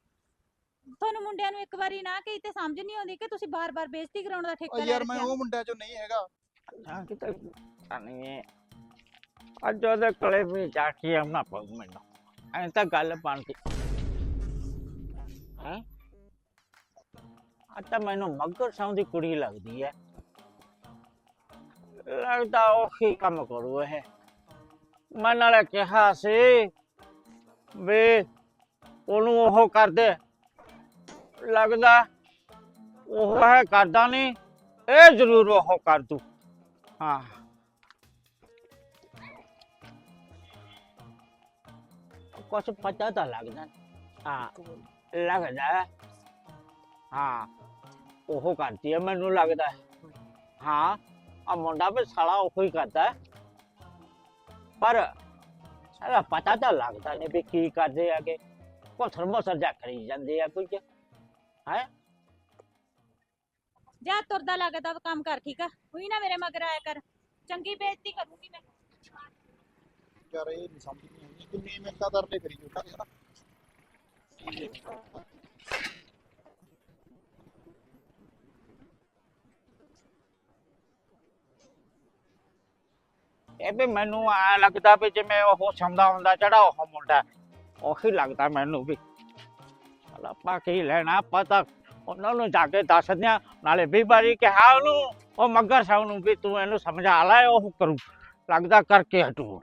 [SPEAKER 1] ਤੁਹਾਨੂੰ ਮੁੰਡਿਆਂ ਨੂੰ ਇੱਕ ਵਾਰੀ ਨਾ ਕਹੀ ਤੇ ਸਮਝ ਨਹੀਂ ਆਉਂਦੀ ਕਿ ਤੁਸੀਂ ਬਾਰ-ਬਾਰ ਬੇਇੱਜ਼ਤੀ ਕਰਾਉਣ ਦਾ ਠੇਕਾ
[SPEAKER 6] ਉਹ
[SPEAKER 1] ਲੈ
[SPEAKER 6] ਯਾਰ ਮੈਂ
[SPEAKER 1] ਰੱਖਿਆ
[SPEAKER 6] ਉਹ ਮੁੰਡਿਆਂ ਚੋਂ ਨਹੀਂ ਹੈਗਾ।
[SPEAKER 4] ਨਾ ਕਿਤੇ ਨਹੀਂ ਅੱਜ ਉਹਦੇ ਕੋਲੇ ਵੀ ਜਾ ਕੇ ਆਉਣਾ ਪਊ ਮੈਨੂੰ। ਐਂ ਤਾਂ ਗੱਲ ਬਣਦੀ। ਹੈ? ਤਾਂ ਮੈਨੂੰ ਮੱਗਰ ਸਾਂ ਦੀ ਕੁੜੀ ਲੱਗਦੀ ਹੈ ਲੱਗਦਾ ਉਹ ਹੀ ਕੰਮ ਕਰੂ ਇਹ? ਮੈਂ ਨਾਲੇ ਕਿਹਾ ਸੀ ਵੀ ਉਹਨੂੰ ਉਹ ਕਰ ਦੇ ਲੱਗਦਾ ਉਹ ਹੈ ਕਰਦਾ ਨਹੀਂ, ਇਹ ਜ਼ਰੂਰ ਉਹ ਕਰ ਦੂ। ਹਾਂ। ਕੁਛ ਪਤਾ ਤਾਂ ਲੱਗਦਾ। ਹਾਂ ਲੱਗਦਾ। ਹਾਂ, ਉਹ ਕਰਦੀ ਹੈ ਮੈਨੂੰ ਲੱਗਦਾ। ਹਾਂ ਆ ਮੁੰਡਾ ਵੀ ਸਾਲਾ ਉਹ ਹੀ ਕਰਦਾ। ਪਰ ਸਾਲਾ ਪਤਾ ਤਾਂ ਲੱਗਦਾ ਨਹੀਂ ਵੀ ਕੀ ਕਰਦੇ ਆਗੇ ਕੋਥਰ ਮੋਸਰ ਜਾ ਕਰੀ ਜਾਂਦੇ ਆ ਕੁਝ ਹੈ?
[SPEAKER 1] ਜਾ ਤੁਰਦਾ ਲੱਗਦਾ ਵਾ ਕੰਮ ਕਰ ਠੀਕ ਆ? ਉਹੀ ਨਾ ਮੇਰੇ ਮਗਰ ਆਇਆ ਕਰ। ਚੰਗੀ ਬੇਇੱਜ਼ਤੀ ਕਰੂੰਗੀ ਮੈਂ।
[SPEAKER 6] ਯਾਰ ਇਹ ਨਹੀਂ ਸਮਝ ਨਹੀਂ ਆਉਂਦੀ ਕਿੰਨੀ ਮਿਹਨਤਾਂ ਕਰਨੇ ਕਰੀ ਜੋਟਾ ਯਾਰ।
[SPEAKER 4] ਇਹ ਵੀ ਮੈਨੂੰ ਆ ਲੱਗਦਾ ਵੀ ਜਿਵੇਂ ਉਹ ਸਮਦਾ ਹੁੰਦਾ ਜਿਹੜਾ ਉਹ ਮੁੰਡਾ ਉਹੀ ਲੱਗਦਾ ਮੈਨੂੰ ਵੀ। ਚਲ ਆਪਾਂ ਕੀ ਲੈਣਾ ਪਤਾ? ਉਹਨਾਂ ਨੂੰ ਜਾ ਕੇ ਦੱਸਦੇ ਆ ਨਾਲੇ ਵੀ ਵਾਰੀ ਕਿਹਾ ਉਹਨੂੰ ਉਹ ਮੱਗਰ ਸਾਹ ਨੂੰ ਵੀ ਤੂੰ ਇਹਨੂੰ ਸਮਝਾ ਲੈ ਉਹ ਕਰੂ। ਲੱਗਦਾ ਕਰਕੇ ਹਟੂ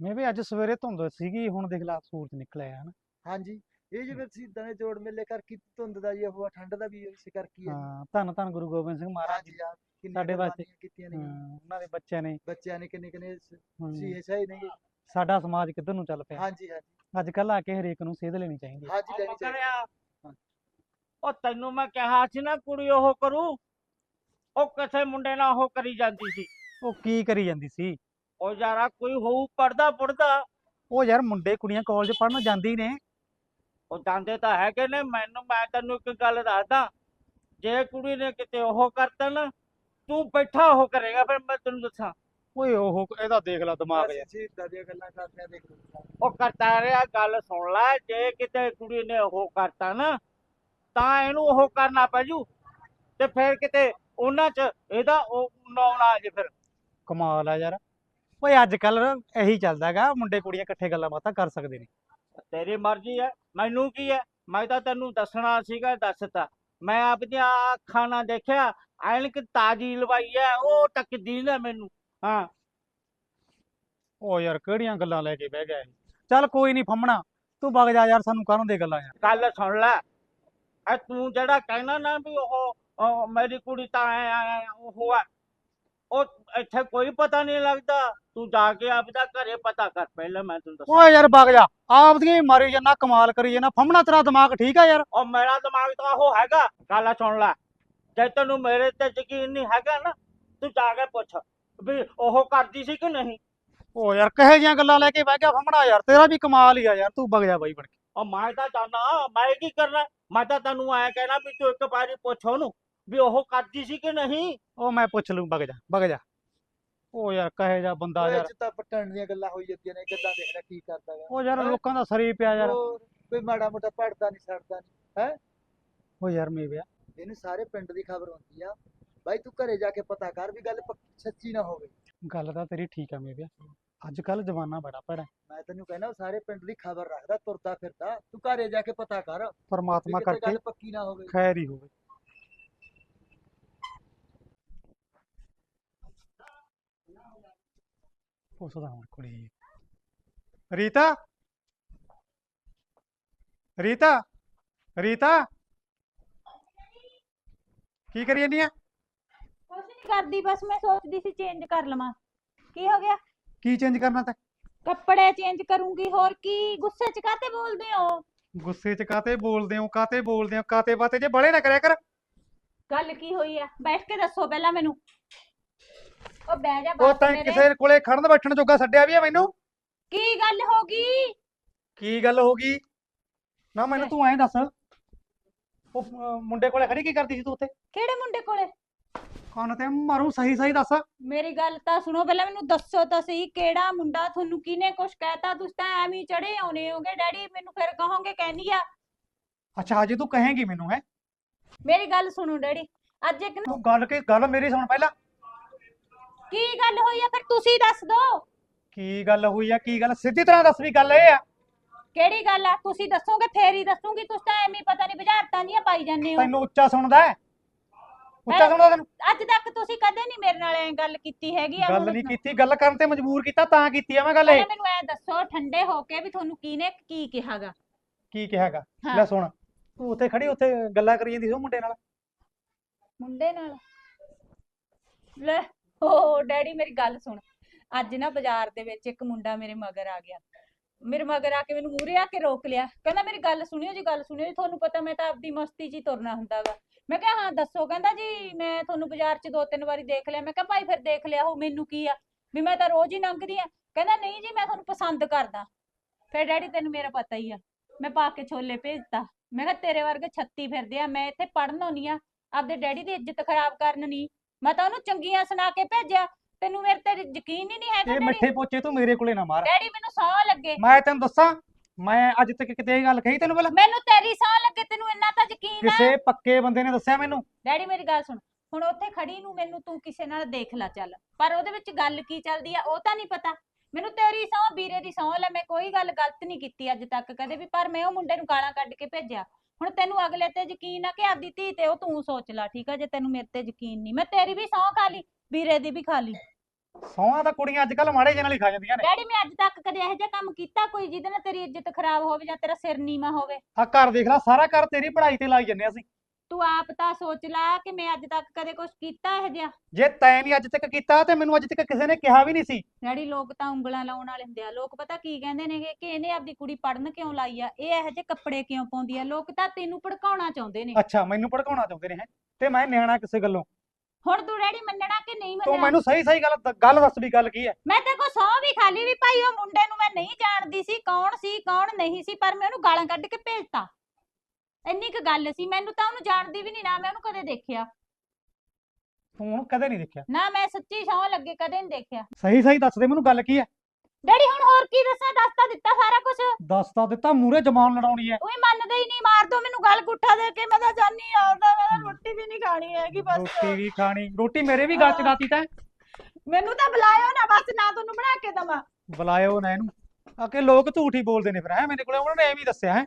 [SPEAKER 2] ਮੈਂ ਵੀ ਅੱਜ ਸਵੇਰੇ ਧੁੰਦ ਸੀਗੀ ਹੁਣ ਦੇਖ ਲਾ ਸੂਰਜ ਨਿਕਲਿਆ ਹਨ
[SPEAKER 6] ਹਾਂਜੀ ਇਹ ਜਿਵੇਂ ਸਿੱਧਾਂ ਦੇ ਜੋੜ ਮੇਲੇ ਕਰਕੇ ਧੁੰਦ ਦਾ ਜੀ ਉਹ ਠੰਡ ਦਾ ਵੀ ਇਸ ਕਰਕੇ ਹੈ
[SPEAKER 2] ਹਾਂ। ਧੰਨ ਧੰਨ ਗੁਰੂ ਗੋਬਿੰਦ ਸਿੰਘ ਮਹਾਰਾਜ ਜੀ।
[SPEAKER 6] ਕਿੰਨੀਆਂ
[SPEAKER 2] ਸਾਡੇ ਵਾਸਤੇ।
[SPEAKER 6] ਕੀਤੀਆਂ ਨੇ।
[SPEAKER 2] ਉਹਨਾਂ ਦੇ ਬੱਚਿਆਂ ਨੇ।
[SPEAKER 6] ਬੱਚਿਆਂ ਨੇ ਕਿੰਨੇ ਕਿੰਨੇ ਸੀ ਸਹੀ ਨਹੀਂ
[SPEAKER 2] ਸਾਡਾ ਸਮਾਜ ਕਿੱਧਰ ਨੂੰ ਚੱਲ ਪਿਆ?
[SPEAKER 6] ਹਾਂਜੀ ਹਾਂਜੀ।
[SPEAKER 2] ਅੱਜ ਕੱਲ ਆ ਕੇ ਹਰੇਕ ਨੂੰ ਸੇਧ ਲੈਣੀ ਚਾਹੀਦੀ ਹੈ।
[SPEAKER 6] ਹਾਂਜੀ ਲੈਣੀ ਚਾਹੀਦੀ।
[SPEAKER 4] ਕਰਿਆ ਉਹ ਤੈਨੂੰ ਮੈਂ ਕਿਹਾ ਸੀ ਨਾ ਕੁੜੀ ਉਹ ਕਰੂ ਉਹ ਕਿਸੇ ਮੁੰਡੇ ਨਾਲ ਉਹ ਕਰੀ ਜਾਂਦੀ ਸੀ।
[SPEAKER 2] ਉਹ ਕੀ ਕਰੀ ਜਾਂਦੀ ਸੀ?
[SPEAKER 4] ਉਹ ਯਾਰਾ ਕੋਈ ਹੋਊ ਪੜਦਾ ਪੜਦਾ
[SPEAKER 2] ਉਹ ਯਾਰ ਮੁੰਡੇ ਕੁੜੀਆਂ ਕਾਲਜ ਪੜਨ ਜਾਂਦੇ ਨੇ।
[SPEAKER 4] ਉਹ ਜਾਂਦੇ ਤਾਂ ਹੈਗੇ ਨੇ ਮੈਨੂੰ ਮੈਂ ਤੈਨੂੰ ਇੱਕ ਗੱਲ ਦੱਸਦਾ। ਜੇ ਕੁੜੀ ਨੇ ਕਿਤੇ ਉਹ ਕਰਤਾ ਨਾ ਤੂੰ ਬੈਠਾ ਉਹ ਕਰੇਗਾ ਫਿਰ ਮੈਂ ਤੈਨੂੰ ਦੱਸਾਂ।
[SPEAKER 2] ਓਏ ਉਹ ਇਹਦਾ ਦੇਖ ਲੈ ਦਿਮਾਗ ਯਾਰ
[SPEAKER 6] ਅਸੀਂ ਇਦਾਂ ਦੀਆਂ ਗੱਲਾਂ ਕਰਦੇ ਆ ਦੇਖ ਲਓ।
[SPEAKER 4] ਉਹ ਕਰਤਾ ਰਿਹਾ ਗੱਲ ਸੁਣ ਲੈ ਜੇ ਕਿਤੇ ਕੁੜੀ ਨੇ ਉਹ ਕਰਤਾ ਨਾ ਤਾਂ ਇਹਨੂੰ ਉਹ ਕਰਨਾ ਪੈਜੂ ਤੇ ਫਿਰ ਕਿਤੇ ਉਹਨਾਂ ਚ ਇਹਦਾ ਉਹ ਨੌਣਾ ਆ ਜੇ ਫਿਰ।
[SPEAKER 2] ਕਮਾਲ ਆ ਯਾਰ। ਓਏ ਅੱਜ ਕੱਲ ਇਹੀ ਚੱਲਦਾਗਾ ਮੁੰਡੇ ਕੁੜੀਆਂ ਇਕੱਠੇ ਗੱਲਾਂ ਬਾਤਾਂ ਕਰ ਸਕਦੇ ਨੇ।
[SPEAKER 4] ਤੇਰੀ ਮਰਜ਼ੀ ਹੈ ਮੈਨੂੰ ਕੀ ਹੈ ਮੈਂ ਤਾਂ ਤੈਨੂੰ ਦੱਸਣਾ ਸੀਗਾ ਦੱਸਤਾ। ਮੈਂ ਆਪਣੀਆਂ ਅੱਖਾਂ ਨਾਲ ਦੇਖਿਆ ਐਨਕ ਤਾਜੀ ਲਵਾਈ ਹੈ ਉਹ ਟੱਕਦੀ ਨਾ ਮੈਨੂੰ। ਹਾਂ।
[SPEAKER 2] ਓ ਯਾਰ ਕਿਹੜੀਆਂ ਗੱਲਾਂ ਲੈ ਕੇ ਬਹਿ ਗਿਆ ਇਹ? ਚੱਲ ਕੋਈ ਨਹੀਂ ਫੰਮਣਾ ਤੂੰ ਵਗ ਜਾ ਯਾਰ ਸਾਨੂੰ ਕਰਨ ਦੇ ਗੱਲਾਂ ਯਾਰ।
[SPEAKER 4] ਗੱਲ ਸੁਣ ਲੈ ਐ ਤੂੰ ਜਿਹੜਾ ਕਹਿਣਾ ਨਾ ਵੀ ਉਹ ਉਹ ਮੇਰੀ ਕੁੜੀ ਤਾਂ ਐ ਐ ਉਹ ਆ ਉਹ ਇੱਥੇ ਕੋਈ ਪਤਾ ਨਹੀਂ ਲੱਗਦਾ। ਤੂੰ ਜਾ ਕੇ ਆਪਦਾ ਘਰੇ ਪਤਾ ਕਰ ਪਹਿਲਾਂ ਮੈਂ ਤੈਨੂੰ ਦੱਸਾਂ।
[SPEAKER 2] ਓਏ ਯਾਰ ਵਗ ਜਾ। ਆਪਦੀਆਂ ਹੀ ਮਾਰੀ ਜੰਨਾ ਕਮਾਲ ਕਰੀ ਜੰਨਾ ਫੰਮਣਾ ਤੇਰਾ ਦਿਮਾਗ ਠੀਕ ਆ ਯਾਰ?
[SPEAKER 4] ਉਹ ਮੇਰਾ ਦਿਮਾਗ ਤਾਂ ਉਹ ਹੈਗਾ। ਗੱਲ ਸੁਣ ਲੈ ਜੇ ਤੈਨੂੰ ਮੇਰੇ ਤੇ ਯਕੀਨ ਨਹੀਂ ਹੈਗਾ ਨਾ ਤੂੰ ਜਾ ਕੇ ਪੁੱਛ। ਵੀ ਉਹ ਕਰਦੀ ਸੀ ਕਿ ਨਹੀਂ?
[SPEAKER 2] ਓ ਯਾਰ ਕਹੇ ਜੀਆਂ ਗੱਲਾਂ ਲੈ ਕੇ ਬਹਿ ਗਿਆ? ਫੰਮਣਾ ਯਾਰ ਤੇਰਾ ਵੀ ਕਮਾਲ ਹੀ ਆ ਯਾਰ ਤੂੰ ਵਗ ਜਾ ਬਾਈ ਬਣ ਕੇ।
[SPEAKER 4] ਉਹ ਮੈਂ ਤਾਂ ਜਾਣਾ ਮੈਂ ਕੀ ਕਰਨਾ? ਮੈਂ ਤਾਂ ਤੈਨੂੰ ਐ ਕਹਿਣਾ ਵੀ ਤੂੰ ਇੱਕ ਵਾਰੀ ਪੁੱਛ ਉਹਨੂੰ ਵੀ ਉਹ ਕਰਦੀ ਸੀ ਕਿ ਨਹੀਂ?
[SPEAKER 2] ਉਹ ਮੈਂ ਪੁੱਛ ਲੂੰ ਵਗ ਜਾ ਵਗ ਜਾ। ਓ ਯਾਰ ਕਹੇ ਜਾ ਬੰਦਾ ਯਾਰ।
[SPEAKER 6] ਤਾਂ ਪਟਣ ਦੀਆਂ ਗੱਲਾਂ ਹੋਈ ਜਾਂਦੀਆਂ ਨੇ ਗੱਲਾਂ ਦੇਖ ਲੈ ਕੀ ਕਰਦਾ ਗਾ।
[SPEAKER 2] ਓ ਯਾਰ ਲੋਕਾਂ ਦਾ ਸਰੀ ਪਿਆ ਯਾਰ।
[SPEAKER 6] ਹੋਰ ਕੋਈ ਮਾੜਾ ਮੋਟਾ ਪੜਦਾ ਨਹੀਂ ਛੱਡਦਾ ਨਹੀਂ
[SPEAKER 2] ਓ ਯਾਰ ਮੇਵਿਆ।
[SPEAKER 6] ਇਹਨੂੰ ਸਾਰੇ ਪਿੰਡ ਦੀ ਖਬਰ ਹੁੰਦੀ ਆ। ਬਾਈ ਤੂੰ ਘਰੇ ਜਾ ਕੇ ਪਤਾ ਕਰ ਵੀ ਗੱਲ ਪੱਕੀ ਸੱਚੀ ਨਾ ਹੋਵੇ।
[SPEAKER 2] ਗੱਲ ਤਾਂ ਤੇਰੀ ਠੀਕ ਆ ਮੇਵਿਆ। ਅੱਜ ਕੱਲ ਜਮਾਨਾ ਬੜਾ ਭੈੜਾ।
[SPEAKER 6] ਮੈਂ ਤੈਨੂੰ ਕਹਿੰਦਾ ਸਾਰੇ ਪਿੰਡ ਦੀ ਖਬਰ ਰੱਖਦਾ ਤੁਰਦਾ ਫਿਰਦਾ। ਤੂੰ ਘਰੇ ਜਾ ਕੇ ਪਤਾ ਕਰ ਵੀ
[SPEAKER 2] ਪਰਮਾਤਮਾ
[SPEAKER 6] ਕਿਤੇ
[SPEAKER 2] ਕਰਕੇ
[SPEAKER 6] ਗੱਲ ਪੱਕੀ ਨਾ ਹੋਵੇ।
[SPEAKER 2] ਖੈਰ ਹੀ ਹੋਵੇ। ਪੁੱਛਦਾ ਹੁਣ ਕੁੜੀ। ਰੀਤਾ? ਰੀਤਾ? ਰੀਤਾ? ਕੀ ਕਰੀ ਜਾਂਦੀ ਆ?
[SPEAKER 1] ਕਰਦੀ ਬਸ ਮੈਂ ਸੋਚਦੀ ਸੀ ਚੇਂਜ ਕਰ ਲਵਾਂ। ਕੀ ਹੋ ਗਿਆ?
[SPEAKER 2] ਕੀ ਚੇਂਜ ਕਰਨਾ ਤੈਂ?
[SPEAKER 1] ਕੱਪੜੇ ਚੇਂਜ ਕਰੂੰਗੀ ਹੋਰ ਕੀ? ਗੁੱਸੇ 'ਚ ਕਾਤੇ ਬੋਲਦੇ ਹੋ?
[SPEAKER 2] ਗੁੱਸੇ 'ਚ ਕਾਤੇ ਬੋਲਦੇ ਹੋ ਕਾਤੇ ਬੋਲਦੇ ਹੋ ਕਾਤੇ ਬਾਤੇ? ਜੇ ਬੜੇ ਨਾ ਕਰਿਆ ਕਰ।
[SPEAKER 1] ਗੱਲ ਕੀ ਹੋਈ ਆ? ਬੈਠ ਕੇ ਦੱਸੋ ਪਹਿਲਾਂ ਮੈਨੂੰ। ਉਹ ਬਹਿ ਜਾ
[SPEAKER 2] ਉਹ ਤੈਂ
[SPEAKER 1] ਮੇਰੇ।
[SPEAKER 2] ਕਿਸੇ ਕੋਲੇ ਖੜਨ ਬੈਠਣ ਜੋਗਾ ਛੱਡਿਆ ਵੀ ਆ ਮੈਨੂੰ।
[SPEAKER 1] ਕੀ ਗੱਲ ਹੋ ਗਈ?
[SPEAKER 2] ਕੀ ਗੱਲ ਹੋ ਗਈ? ਨਾ ਮੈਨੂੰ ਤੂੰ ਐਂ ਦੱਸ। ਉਹ ਅਹ, ਮੁੰਡੇ ਕੋਲੇ ਖੜੀ ਕੀ ਕਰਦੀ ਸੀ ਤੂੰ ਉੱਥੇ?
[SPEAKER 1] ਕਿਹੜੇ ਮੁੰਡੇ ਕੋਲੇ?
[SPEAKER 2] ਕੰਨ ਤੇ ਮਾਰੂ ਸਹੀ ਸਹੀ ਦੱਸ।
[SPEAKER 1] ਮੇਰੀ ਗੱਲ ਤਾਂ ਸੁਣੋ ਪਹਿਲਾਂ ਮੈਨੂੰ ਦੱਸੋ ਤਾਂ ਸਹੀ ਕਿਹੜਾ ਮੁੰਡਾ ਤੁਹਾਨੂੰ ਕਿਹਨੇ ਕੁਛ ਕਹਿਤਾ? ਤੁਸੀਂ ਤਾਂ ਐਵੇਂ ਹੀ ਚੜੇ ਆਉਨੇ ਹੋਗੇ ਡੈਡੀ ਮੈਨੂੰ ਫਿਰ ਕਹੋਗੇ ਕਹਿੰਦੀ ਆ।
[SPEAKER 2] ਅੱਛਾ ਅਜੇ ਤੂੰ ਕਹੇਂਗੀ ਮੈਨੂੰ ਹੈ?
[SPEAKER 1] ਮੇਰੀ ਗੱਲ ਸੁਣੋ ਡੈਡੀ ਅੱਜ ਇੱਕ ਨਾ
[SPEAKER 2] ਤੂੰ ਗੱਲ ਕੀ ਗੱਲ ਮੇਰੀ ਸੁਣ ਪਹਿਲਾਂ।
[SPEAKER 1] ਕੀ ਗੱਲ ਹੋਈ ਆ? ਫਿਰ ਤੁਸੀਂ ਦੱਸ ਦੋ।
[SPEAKER 2] ਕੀ ਗੱਲ ਹੋਈ ਆ ਕੀ ਗੱਲ? ਸਿੱਧੀ ਤਰ੍ਹਾਂ ਦੱਸ ਵੀ ਗੱਲ ਇਹ ਆ।
[SPEAKER 1] ਕਿਹੜੀ ਗੱਲ ਆ? ਤੁਸੀਂ ਦੱਸੋਗੇ ਫੇਰ ਹੀ ਦੱਸੂਗੀ। ਤੁਸੀਂ ਤਾਂ ਐਵੇਂ ਹੀ ਪਤਾ ਨਹੀਂ ਬੁਝਾਰਤਾਂ ਜੀਆਂ ਪਾਈ ਜਾਂਦੇ ਹੋ।
[SPEAKER 2] ਤੈਨੂੰ ਉੱਚਾ ਸੁਣਦਾ ਹੈ। ਉੱਚਾ ਸੁਣਦਾ ਤੈਨੂੰ
[SPEAKER 1] ਅੱਜ ਤੱਕ ਤੁਸੀਂ ਕਦੇ ਨਹੀਂ ਮੇਰੇ ਨਾਲ ਐ ਗੱਲ ਕੀਤੀ ਹੈਗੀ ਆ
[SPEAKER 2] ਗੱਲ
[SPEAKER 1] ਹੁਣ
[SPEAKER 2] ਨਹੀਂ ਕੀਤੀ ਗੱਲ ਕਰਨ ਤੇ ਮਜਬੂਰ ਕੀਤਾ ਤਾਂ ਕੀਤੀ ਆ ਮੈਂ ਗੱਲ ਇਹ।
[SPEAKER 1] ਪਹਿਲਾਂ ਮੈਨੂੰ ਐ ਦੱਸੋ ਠੰਡੇ ਹੋ ਕੇ ਵੀ ਤੁਹਾਨੂੰ ਕਿਹਨੇ ਕੀ ਕਿਹਾਗਾ?
[SPEAKER 2] ਕੀ ਕਿਹਾਗਾ?
[SPEAKER 1] ਹਾਂ।
[SPEAKER 2] ਲੈ ਸੁਣ ਤੂੰ ਉੱਥੇ ਖੜੀ ਉੱਥੇ ਗੱਲਾਂ ਕਰੀ ਜਾਂਦੀ ਸੀ ਉਹ ਮੁੰਡੇ ਨਾਲ।
[SPEAKER 1] ਮੁੰਡੇ ਨਾਲ? ਲੈ ਓ ਡੈਡੀ ਮੇਰੀ ਗੱਲ ਸੁਣ। ਅੱਜ ਨਾ ਬਾਜ਼ਾਰ ਦੇ ਵਿੱਚ ਇੱਕ ਮੁੰਡਾ ਮੇਰੇ ਮਗਰ ਆ ਗਿਆ। ਮੇਰੇ ਮਗਰ ਆ ਕੇ ਮੈਨੂੰ ਮੂਹਰੇ ਆ ਕੇ ਰੋਕ ਲਿਆ। ਕਹਿੰਦਾ, ਮੇਰੀ ਗੱਲ ਸੁਣਿਓ ਜੀ, ਗੱਲ ਸੁਣਿਓ ਜੀ, ਤੁਹਾਨੂੰ ਪਤਾ ਮੈਂ ਤਾਂ ਆਪਦੀ ਮਸਤੀ 'ਚ ਹੀ ਤੁਰਨਾ ਹੁੰਦਾਗਾ। ਮੈਂ ਕਿਹਾ, ਹਾਂ, ਦੱਸੋ। ਕਹਿੰਦਾ, ਜੀ, ਮੈਂ ਤੁਹਾਨੂੰ ਬਾਜ਼ਾਰ 'ਚ ਦੋ ਤਿੰਨ ਵਾਰੀ ਦੇਖ ਲਿਆ। ਮੈਂ ਕਿਹਾ, ਭਾਈ, ਫਿਰ ਦੇਖ ਲਿਆ ਹੋ ਮੈਨੂੰ ਕੀ ਆ? ਵੀ ਮੈਂ ਤਾਂ ਰੋਜ਼ ਹੀ ਲੰਘਦੀ ਆ। ਕਹਿੰਦਾ, ਨਹੀਂ ਜੀ, ਮੈਂ ਤੁਹਾਨੂੰ ਪਸੰਦ ਕਰਦਾ। ਫਿਰ ਡੈਡੀ, ਤੈਨੂੰ ਮੇਰਾ ਪਤਾ ਹੀ ਆ। ਮੈਂ ਪਾ ਕੇ ਛੋਲੇ ਭੇਜਤਾ। ਮੈਂ ਕਿਹਾ, ਤੇਰੇ ਵਰਗੇ 36 ਫਿਰਦੇ ਆ, ਮੈਂ ਇੱਥੇ ਪੜਨ ਆਉਣੀ ਆ। ਆਪਦੇ ਡੈਡੀ ਦੀ ਇੱਜ਼ਤ ਖਰਾਬ ਕਰਨ ਨਹੀਂ ਮੈਂ ਤਾਂ ਉਹਨੂੰ ਚੰਗੀਆਂ ਸੁਣਾ ਕੇ ਭੇਜਿਆ। ਤੈਨੂੰ ਮੇਰੇ ਤੇ ਯਕੀਨ ਹੀ ਨਹੀਂ ਹੈਗਾ ਡੈਡੀ।
[SPEAKER 2] ਮਿੱਠੇ ਪੋਚੇ ਤੂੰ ਮੇਰੇ ਕੋਲੇ ਨਾ ਮਾਰ।
[SPEAKER 1] ਡੈਡੀ ਮੈਨੂੰ ਸੌ ਲੱਗੇ।
[SPEAKER 2] ਮੈਂ ਤੈਨੂੰ ਦੱਸਾਂ ਮੈਂ ਅੱਜ ਤੱਕ ਕਿਤੇ ਇਹ ਗੱਲ ਕਹੀ ਤੈਨੂੰ ਪਹਿਲਾਂ?
[SPEAKER 1] ਮੈਨੂੰ ਤੇਰੀ ਸੌ ਲੱਗੇ ਤੈਨੂੰ ਇੰਨਾ ਤਾਂ ਯਕੀਨ ਆ
[SPEAKER 2] ਕਿਸੇ ਪੱਕੇ ਬੰਦੇ ਨੇ ਦੱਸਿਆ ਮੈਨੂੰ?
[SPEAKER 1] ਡੈਡੀ ਮੇਰੀ ਗੱਲ ਸੁਣ। ਹੁਣ ਉੱਥੇ ਖੜੀ ਨੂੰ ਮੈਨੂੰ ਤੂੰ ਕਿਸੇ ਨਾਲ ਦੇਖ ਲੈ ਚੱਲ। ਪਰ ਉਹਦੇ ਵਿੱਚ ਗੱਲ ਕੀ ਚੱਲਦੀ ਆ ਉਹ ਤਾਂ ਨਹੀਂ ਪਤਾ। ਮੈਨੂੰ ਤੇਰੀ ਸਹੁੰ ਵੀਰੇ ਦੀ ਸਹੁੰ ਲੈ ਮੈਂ ਕੋਈ ਗੱਲ ਗਲਤ ਨਹੀਂ ਕੀਤੀ ਅੱਜ ਤੱਕ ਕਦੇ ਵੀ ਪਰ ਮੈਂ ਉਹ ਮੁੰਡੇ ਨੂੰ ਗਾਲਾਂ ਕੱਢ ਕੇ ਭੇਜਿਆ। ਹੁਣ ਤੈਨੂੰ ਅਗਲੇ ਤੇ ਯਕੀਨ ਆ ਕਿ ਆਪਦੀ ਧੀ ਤੇ ਉਹ ਤੂੰ ਸੋਚ ਲੈ ਠੀਕ ਆ? ਜੇ ਤੈਨੂੰ ਮੇਰੇ ਤੇ ਯਕੀਨ ਨਹੀਂ ਮੈਂ ਤੇਰੀ ਵੀ ਸਹੁੰ ਖਾ ਲਈ। ਵੀਰੇ ਦੀ ਵੀ ਖਾ ਲਈ।
[SPEAKER 2] ਸੌਹਾਂ ਤਾਂ ਕੁੜੀਆਂ ਅੱਜ ਕੱਲ ਮਾੜੇ ਜਿਹੇ ਨਾਲ ਹੀ ਖਾ ਜਾਂਦੀਆਂ ਨੇ।
[SPEAKER 1] ਡੈਡੀ ਮੈਂ ਅੱਜ ਤੱਕ ਕਦੇ ਇਹੋ ਜਿਹਾ ਕੰਮ ਕੀਤਾ ਕੋਈ ਜਿਹਦੇ ਨਾਲ ਤੇਰੀ ਇੱਜ਼ਤ ਖਰਾਬ ਹੋਵੇ ਜਾਂ ਤੇਰਾ ਸਿਰ ਨੀਵਾ ਹੋਵੇ?
[SPEAKER 2] ਆ ਘਰ ਦੇਖ ਲੈ ਸਾਰਾ ਘਰ ਤੇਰੀ ਪੜ੍ਹਾਈ ਤੇ ਲਾਈ ਜੰਨੇ ਅਸੀਂ।
[SPEAKER 1] ਤੂੰ ਆਪ ਤਾਂ ਸੋਚ ਲੈ ਕਿ ਮੈਂ ਅੱਜ ਤੱਕ ਕਦੇ ਕੁਝ ਕੀਤਾ ਇਹੋ ਜਿਹਾ।
[SPEAKER 2] ਜੇ ਤੈਂ ਨਹੀਂ ਅੱਜ ਤੱਕ ਕੀਤਾ ਤੇ ਮੈਨੂੰ ਅੱਜ ਤੱਕ ਕਿਸੇ ਨੇ ਕਿਹਾ ਵੀ ਨਹੀਂ ਸੀ।
[SPEAKER 1] ਡੈਡੀ ਲੋਕ ਤਾਂ ਉਂਗਲਾਂ ਲਾਉਣ ਵਾਲੇ ਹੁੰਦੇ ਆ। ਲੋਕ ਪਤਾ ਕੀ ਕਹਿੰਦੇ ਨੇਗੇ ਕਿ ਇਹਨੇ ਆਪਦੀ ਕੁੜੀ ਪੜਨ ਕਿਉਂ ਲਾਈ ਆ? ਇਹ ਇਹੋ ਜਿਹੇ ਕੱਪੜੇ ਕਿਉਂ ਪਾਉਂਦੀ ਆ? ਲੋਕ ਤਾਂ ਤੈਨੂੰ ਭੜਕਾਉਣਾ ਚਾਹੁੰਦੇ ਨੇ।
[SPEAKER 2] ਅੱਛਾ ਮੈਨੂੰ ਭੜਕਾਉਣਾ ਚਾਹੁੰਦੇ ਨੇ ਹੈ। ਤੇ ਮੈਂ ਨਿਆਣਾ ਕਿਸੇ ਗੱਲੋਂ।
[SPEAKER 1] ਹੁਣ ਤੂੰ ਡੈਡੀ ਮੰਨਣਾ ਕਿ ਨਹੀਂ
[SPEAKER 2] ਤੂੰ
[SPEAKER 1] ਮੰਨਣਾ?
[SPEAKER 2] ਮੈਨੂੰ ਸਹੀ ਸਹੀ ਗੱਲ ਗੱਲ ਦੱਸ ਵੀ ਗੱਲ ਕੀ ਹੈ?
[SPEAKER 1] ਮੈਂ ਤੇ ਕੋ ਸੌ ਵੀ ਖਾਲੀ ਵੀ ਭਾਈ ਉਹ ਮੁੰਡੇ ਨੂੰ ਮੈਂ ਨਹੀਂ ਜਾਣਦੀ ਸੀ ਕੌਣ ਸੀ ਕੌਣ ਨਹੀਂ ਸੀ ਪਰ ਮੈਂ ਉਹਨੂੰ ਗਾਲਾਂ ਕੱਢ ਕੇ ਭੇਜਤਾ। ਇੰਨੀ ਕੁ ਗੱਲ ਸੀ ਮੈਨੂੰ ਤਾਂ ਉਹਨੂੰ ਜਾਣਦੀ ਵੀ ਨਹੀਂ ਨਾ ਮੈਂ ਉਹਨੂੰ ਕਦੇ ਦੇਖਿਆ।
[SPEAKER 2] ਤੂੰ ਉਹਨੂੰ ਕਦੇ ਨਹੀਂ ਦੇਖਿਆ?
[SPEAKER 1] ਨਾ ਮੈਂ ਸੱਚੀ ਸੌਂ ਲੱਗੇ ਕਦੇ ਨਹੀਂ ਦੇਖਿਆ।
[SPEAKER 2] ਸਹੀ ਸਹੀ ਦੱਸ ਦੇ ਮੈਨੂੰ ਗੱਲ ਕੀ ਹੈ?
[SPEAKER 1] ਡੈਡੀ ਹੁਣ ਹੋਰ ਕੀ ਦੱਸਾਂ? ਦੱਸ ਤਾਂ ਦਿੱਤਾ ਸਾਰਾ ਕੁਝ
[SPEAKER 2] ਦੱਸ ਤਾਂ ਦਿੱਤਾ ਮੂਰੇ ਜਮਾਨ ਲੜਾਉਣੀ ਹੈ
[SPEAKER 1] ਉਹੀ ਮੰਨਦੇ ਹੀ ਨਹੀਂ ਮਾਰ ਦੋ ਮੈਨੂੰ ਗੱਲ ਗੁੱਠਾ ਦੇ ਕੇ ਮੈਂ ਤਾਂ ਜਾਨੀ ਆਉਂਦਾ ਮੈਂ ਤਾਂ ਰੋਟੀ ਵੀ ਨਹੀਂ ਖਾਣੀ ਹੈਗੀ ਬਸ।
[SPEAKER 2] ਰੋਟੀ ਵੀ ਖਾਣੀ ਰੋਟੀ ਮੇਰੇ ਵੀ ਗੱਲ ਚ ਗਾਤੀ ਤੈਂ।
[SPEAKER 1] ਮੈਨੂੰ ਤਾਂ ਬੁਲਾਇਓ ਨਾ ਬਸ ਨਾ ਤੁਹਾਨੂੰ ਬਣਾ ਕੇ ਦਵਾਂ।
[SPEAKER 2] ਬੁਲਾਇਓ ਨਾ ਇਹਨੂੰ। ਆ ਕੇ ਲੋਕ ਝੂਠ ਹੀ ਬੋਲਦੇ ਨੇ ਫਿਰ ਹੈ? ਮੇਰੇ ਕੋਲੇ ਉਹਨਾਂ ਨੇ ਐਵੇਂ ਹੀ ਦੱਸਿਆ ਹੈ?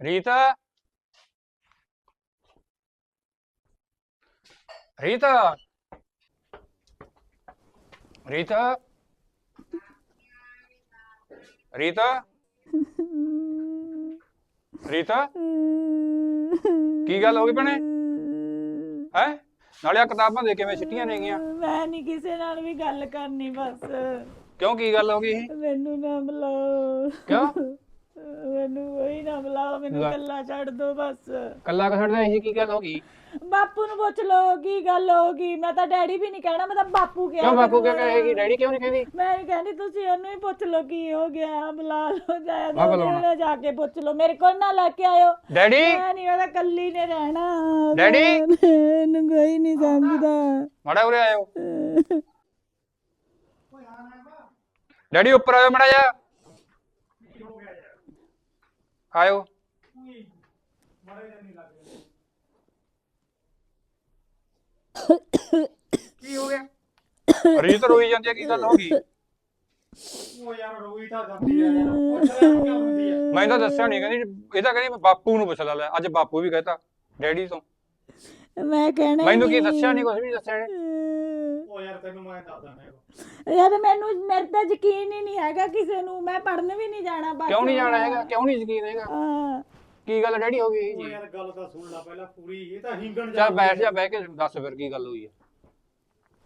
[SPEAKER 3] ਰੀਤ? ਰੀਤ? ਰੀਤ? ਰੀਤ? ਰੀਤ? ਕੀ ਗੱਲ ਹੋ ਗਈ ਭੈਣੇ? ਹੈ? ਨਾਲੇ ਆ ਕਿਤਾਬਾਂ ਦੇ ਕਿਵੇਂ ਛਿੱਟੀਆਂ ਨੇਗੀਆਂ
[SPEAKER 1] ਮੈਂ ਨਹੀਂ ਕਿਸੇ ਨਾਲ ਵੀ ਗੱਲ ਕਰਨੀ ਬਸ।
[SPEAKER 3] ਕਿਉਂ ਕੀ ਗੱਲ ਹੋ ਗਈ
[SPEAKER 1] ਮੈਨੂੰ ਨਾ ਬੁਲਾਓ।
[SPEAKER 3] ਕਿਉਂ?
[SPEAKER 1] ਮੈਨੂੰ ਕੋਈ ਨਾ ਬੁਲਾਓ ਮੈਨੂੰ
[SPEAKER 3] ਲੈ।
[SPEAKER 1] ਇਕੱਲਾ ਛੱਡ ਦੋ ਬਸ।
[SPEAKER 3] ਕੱਲਾ ਕਸੜਦਾ ਇਹ ਕੀ ਗੱਲ ਹੋ ਗਈ?
[SPEAKER 1] ਬਾਪੂ ਨੂੰ ਪੁੱਛ ਲਓ ਕੀ ਗੱਲ ਹੋ ਗਈ? ਮੈਂ ਤਾਂ ਡੈਡੀ ਵੀ ਨਹੀਂ ਕਹਿਣਾ ਮੈਂ ਤਾਂ ਬਾਪੂ ਕਿਹਾ
[SPEAKER 3] ਕਿਉਂ ਬਾਪੂ
[SPEAKER 1] ਮੈਨੂੰ।
[SPEAKER 3] ਕਹੇਗੀ ਡੈਡੀ ਕਿਉਂ ਨਹੀਂ ਕਹਿੰਦੀ?
[SPEAKER 1] ਮੈਂ ਨਹੀਂ ਕਹਿੰਦੀ ਤੁਸੀਂ ਉਹਨੂੰ ਹੀ ਪੁੱਛ ਲਓ ਕੀ ਹੋ ਗਿਆ ਬੁਲਾ ਲਓ ਜਾਇਆ
[SPEAKER 3] ਮੈਂ ਬੁਲਾਉਣਾ।
[SPEAKER 1] ਜਾ ਕੇ ਪੁੱਛ ਲਓ। ਮੇਰੇ ਕੋਲ ਨਾ ਲੈ ਕੇ ਆਇਓ।
[SPEAKER 3] ਡੈਡੀ?
[SPEAKER 1] ਮੈਂ ਨਹੀਂ ਉਹਦਾ ਕੱਲੀ ਨੇ ਰਹਿਣਾ।
[SPEAKER 3] ਡੈਡੀ?
[SPEAKER 1] ਮੈਨੂੰ ਕੋਈ ਨਹੀਂ ਸਮਝਦਾ।
[SPEAKER 3] ਮਾੜਾ ਉਰੇ ਆਇਓ। ਡੈਡੀ ਉੱਪਰ ਆਇਓ ਮਾੜਾ ਜਾ ਆਇਓ
[SPEAKER 2] ਕੀ ਹੋ ਗਿਆ?
[SPEAKER 3] ਰੀਤ ਰੋਈ ਜਾਂਦੀ ਹੈ ਕੀ ਗੱਲ ਹੋ ਗਈ?
[SPEAKER 2] ਉਹ ਯਾਰ ਰੋਈ ਤਾਂ ਜਾਂਦੀ ਹੈ ਯਾਰ ਪੁੱਛ ਲੈ ਕਿਉਂ ਹੁੰਦੀ ਹੈ
[SPEAKER 3] ਮੈਂ ਤਾਂ ਦੱਸਿਆ ਨਹੀਂ ਕਹਿੰਦੀ ਇਹ ਤਾਂ ਕਹਿੰਦੀ ਬਾਪੂ ਨੂੰ ਪੁੱਛ ਲੈ ਅੱਜ ਬਾਪੂ ਵੀ ਕਹਤਾ ਡੈਡੀ ਤੋਂ।
[SPEAKER 1] ਮੈਂ ਕਹਿਣਾ ਹੀ
[SPEAKER 3] ਮੈਨੂੰ ਕੀ ਦੱਸਿਆ ਨਹੀਂ। ਕੁਝ ਵੀ ਦੱਸਿਆ ਨੀ।
[SPEAKER 2] ਉਹ ਯਾਰ ਤੈਨੂੰ ਮੈਂ ਦੱਸਦਾ ਮੈਂ
[SPEAKER 1] ਯਾਰ ਮੈਨੂੰ ਮੇਰੇ ਤੇ ਯਕੀਨ ਹੀ ਨਹੀਂ ਹੈਗਾ ਕਿਸੇ ਨੂੰ। ਮੈਂ ਪੜਨ ਵੀ ਨਹੀਂ ਜਾਣਾ ਬਸ
[SPEAKER 3] ਕਿਉਂ ਨਹੀਂ ਜਾਣਾ ਹੈਗਾ? ਕਿਉਂ ਨਹੀਂ ਯਕੀਨ ਹੈਗਾ?
[SPEAKER 1] ਹਾਂ।
[SPEAKER 3] ਕੀ ਗੱਲ ਡੈਡੀ ਹੋ ਗਈ?
[SPEAKER 2] ਉਹ
[SPEAKER 3] ਜੀ
[SPEAKER 2] ਯਾਰ ਗੱਲ ਤਾਂ ਸੁਣ ਲੈ ਪਹਿਲਾਂ ਪੂਰੀ। ਇਹ ਤਾਂ ਹਿੰਗਣ
[SPEAKER 3] ਚੱਲ ਬੈਠ ਜਾ ਬਹਿ ਕੇ ਦੱਸ ਫਿਰ ਕੀ ਗੱਲ ਹੋਈ ਹੈ।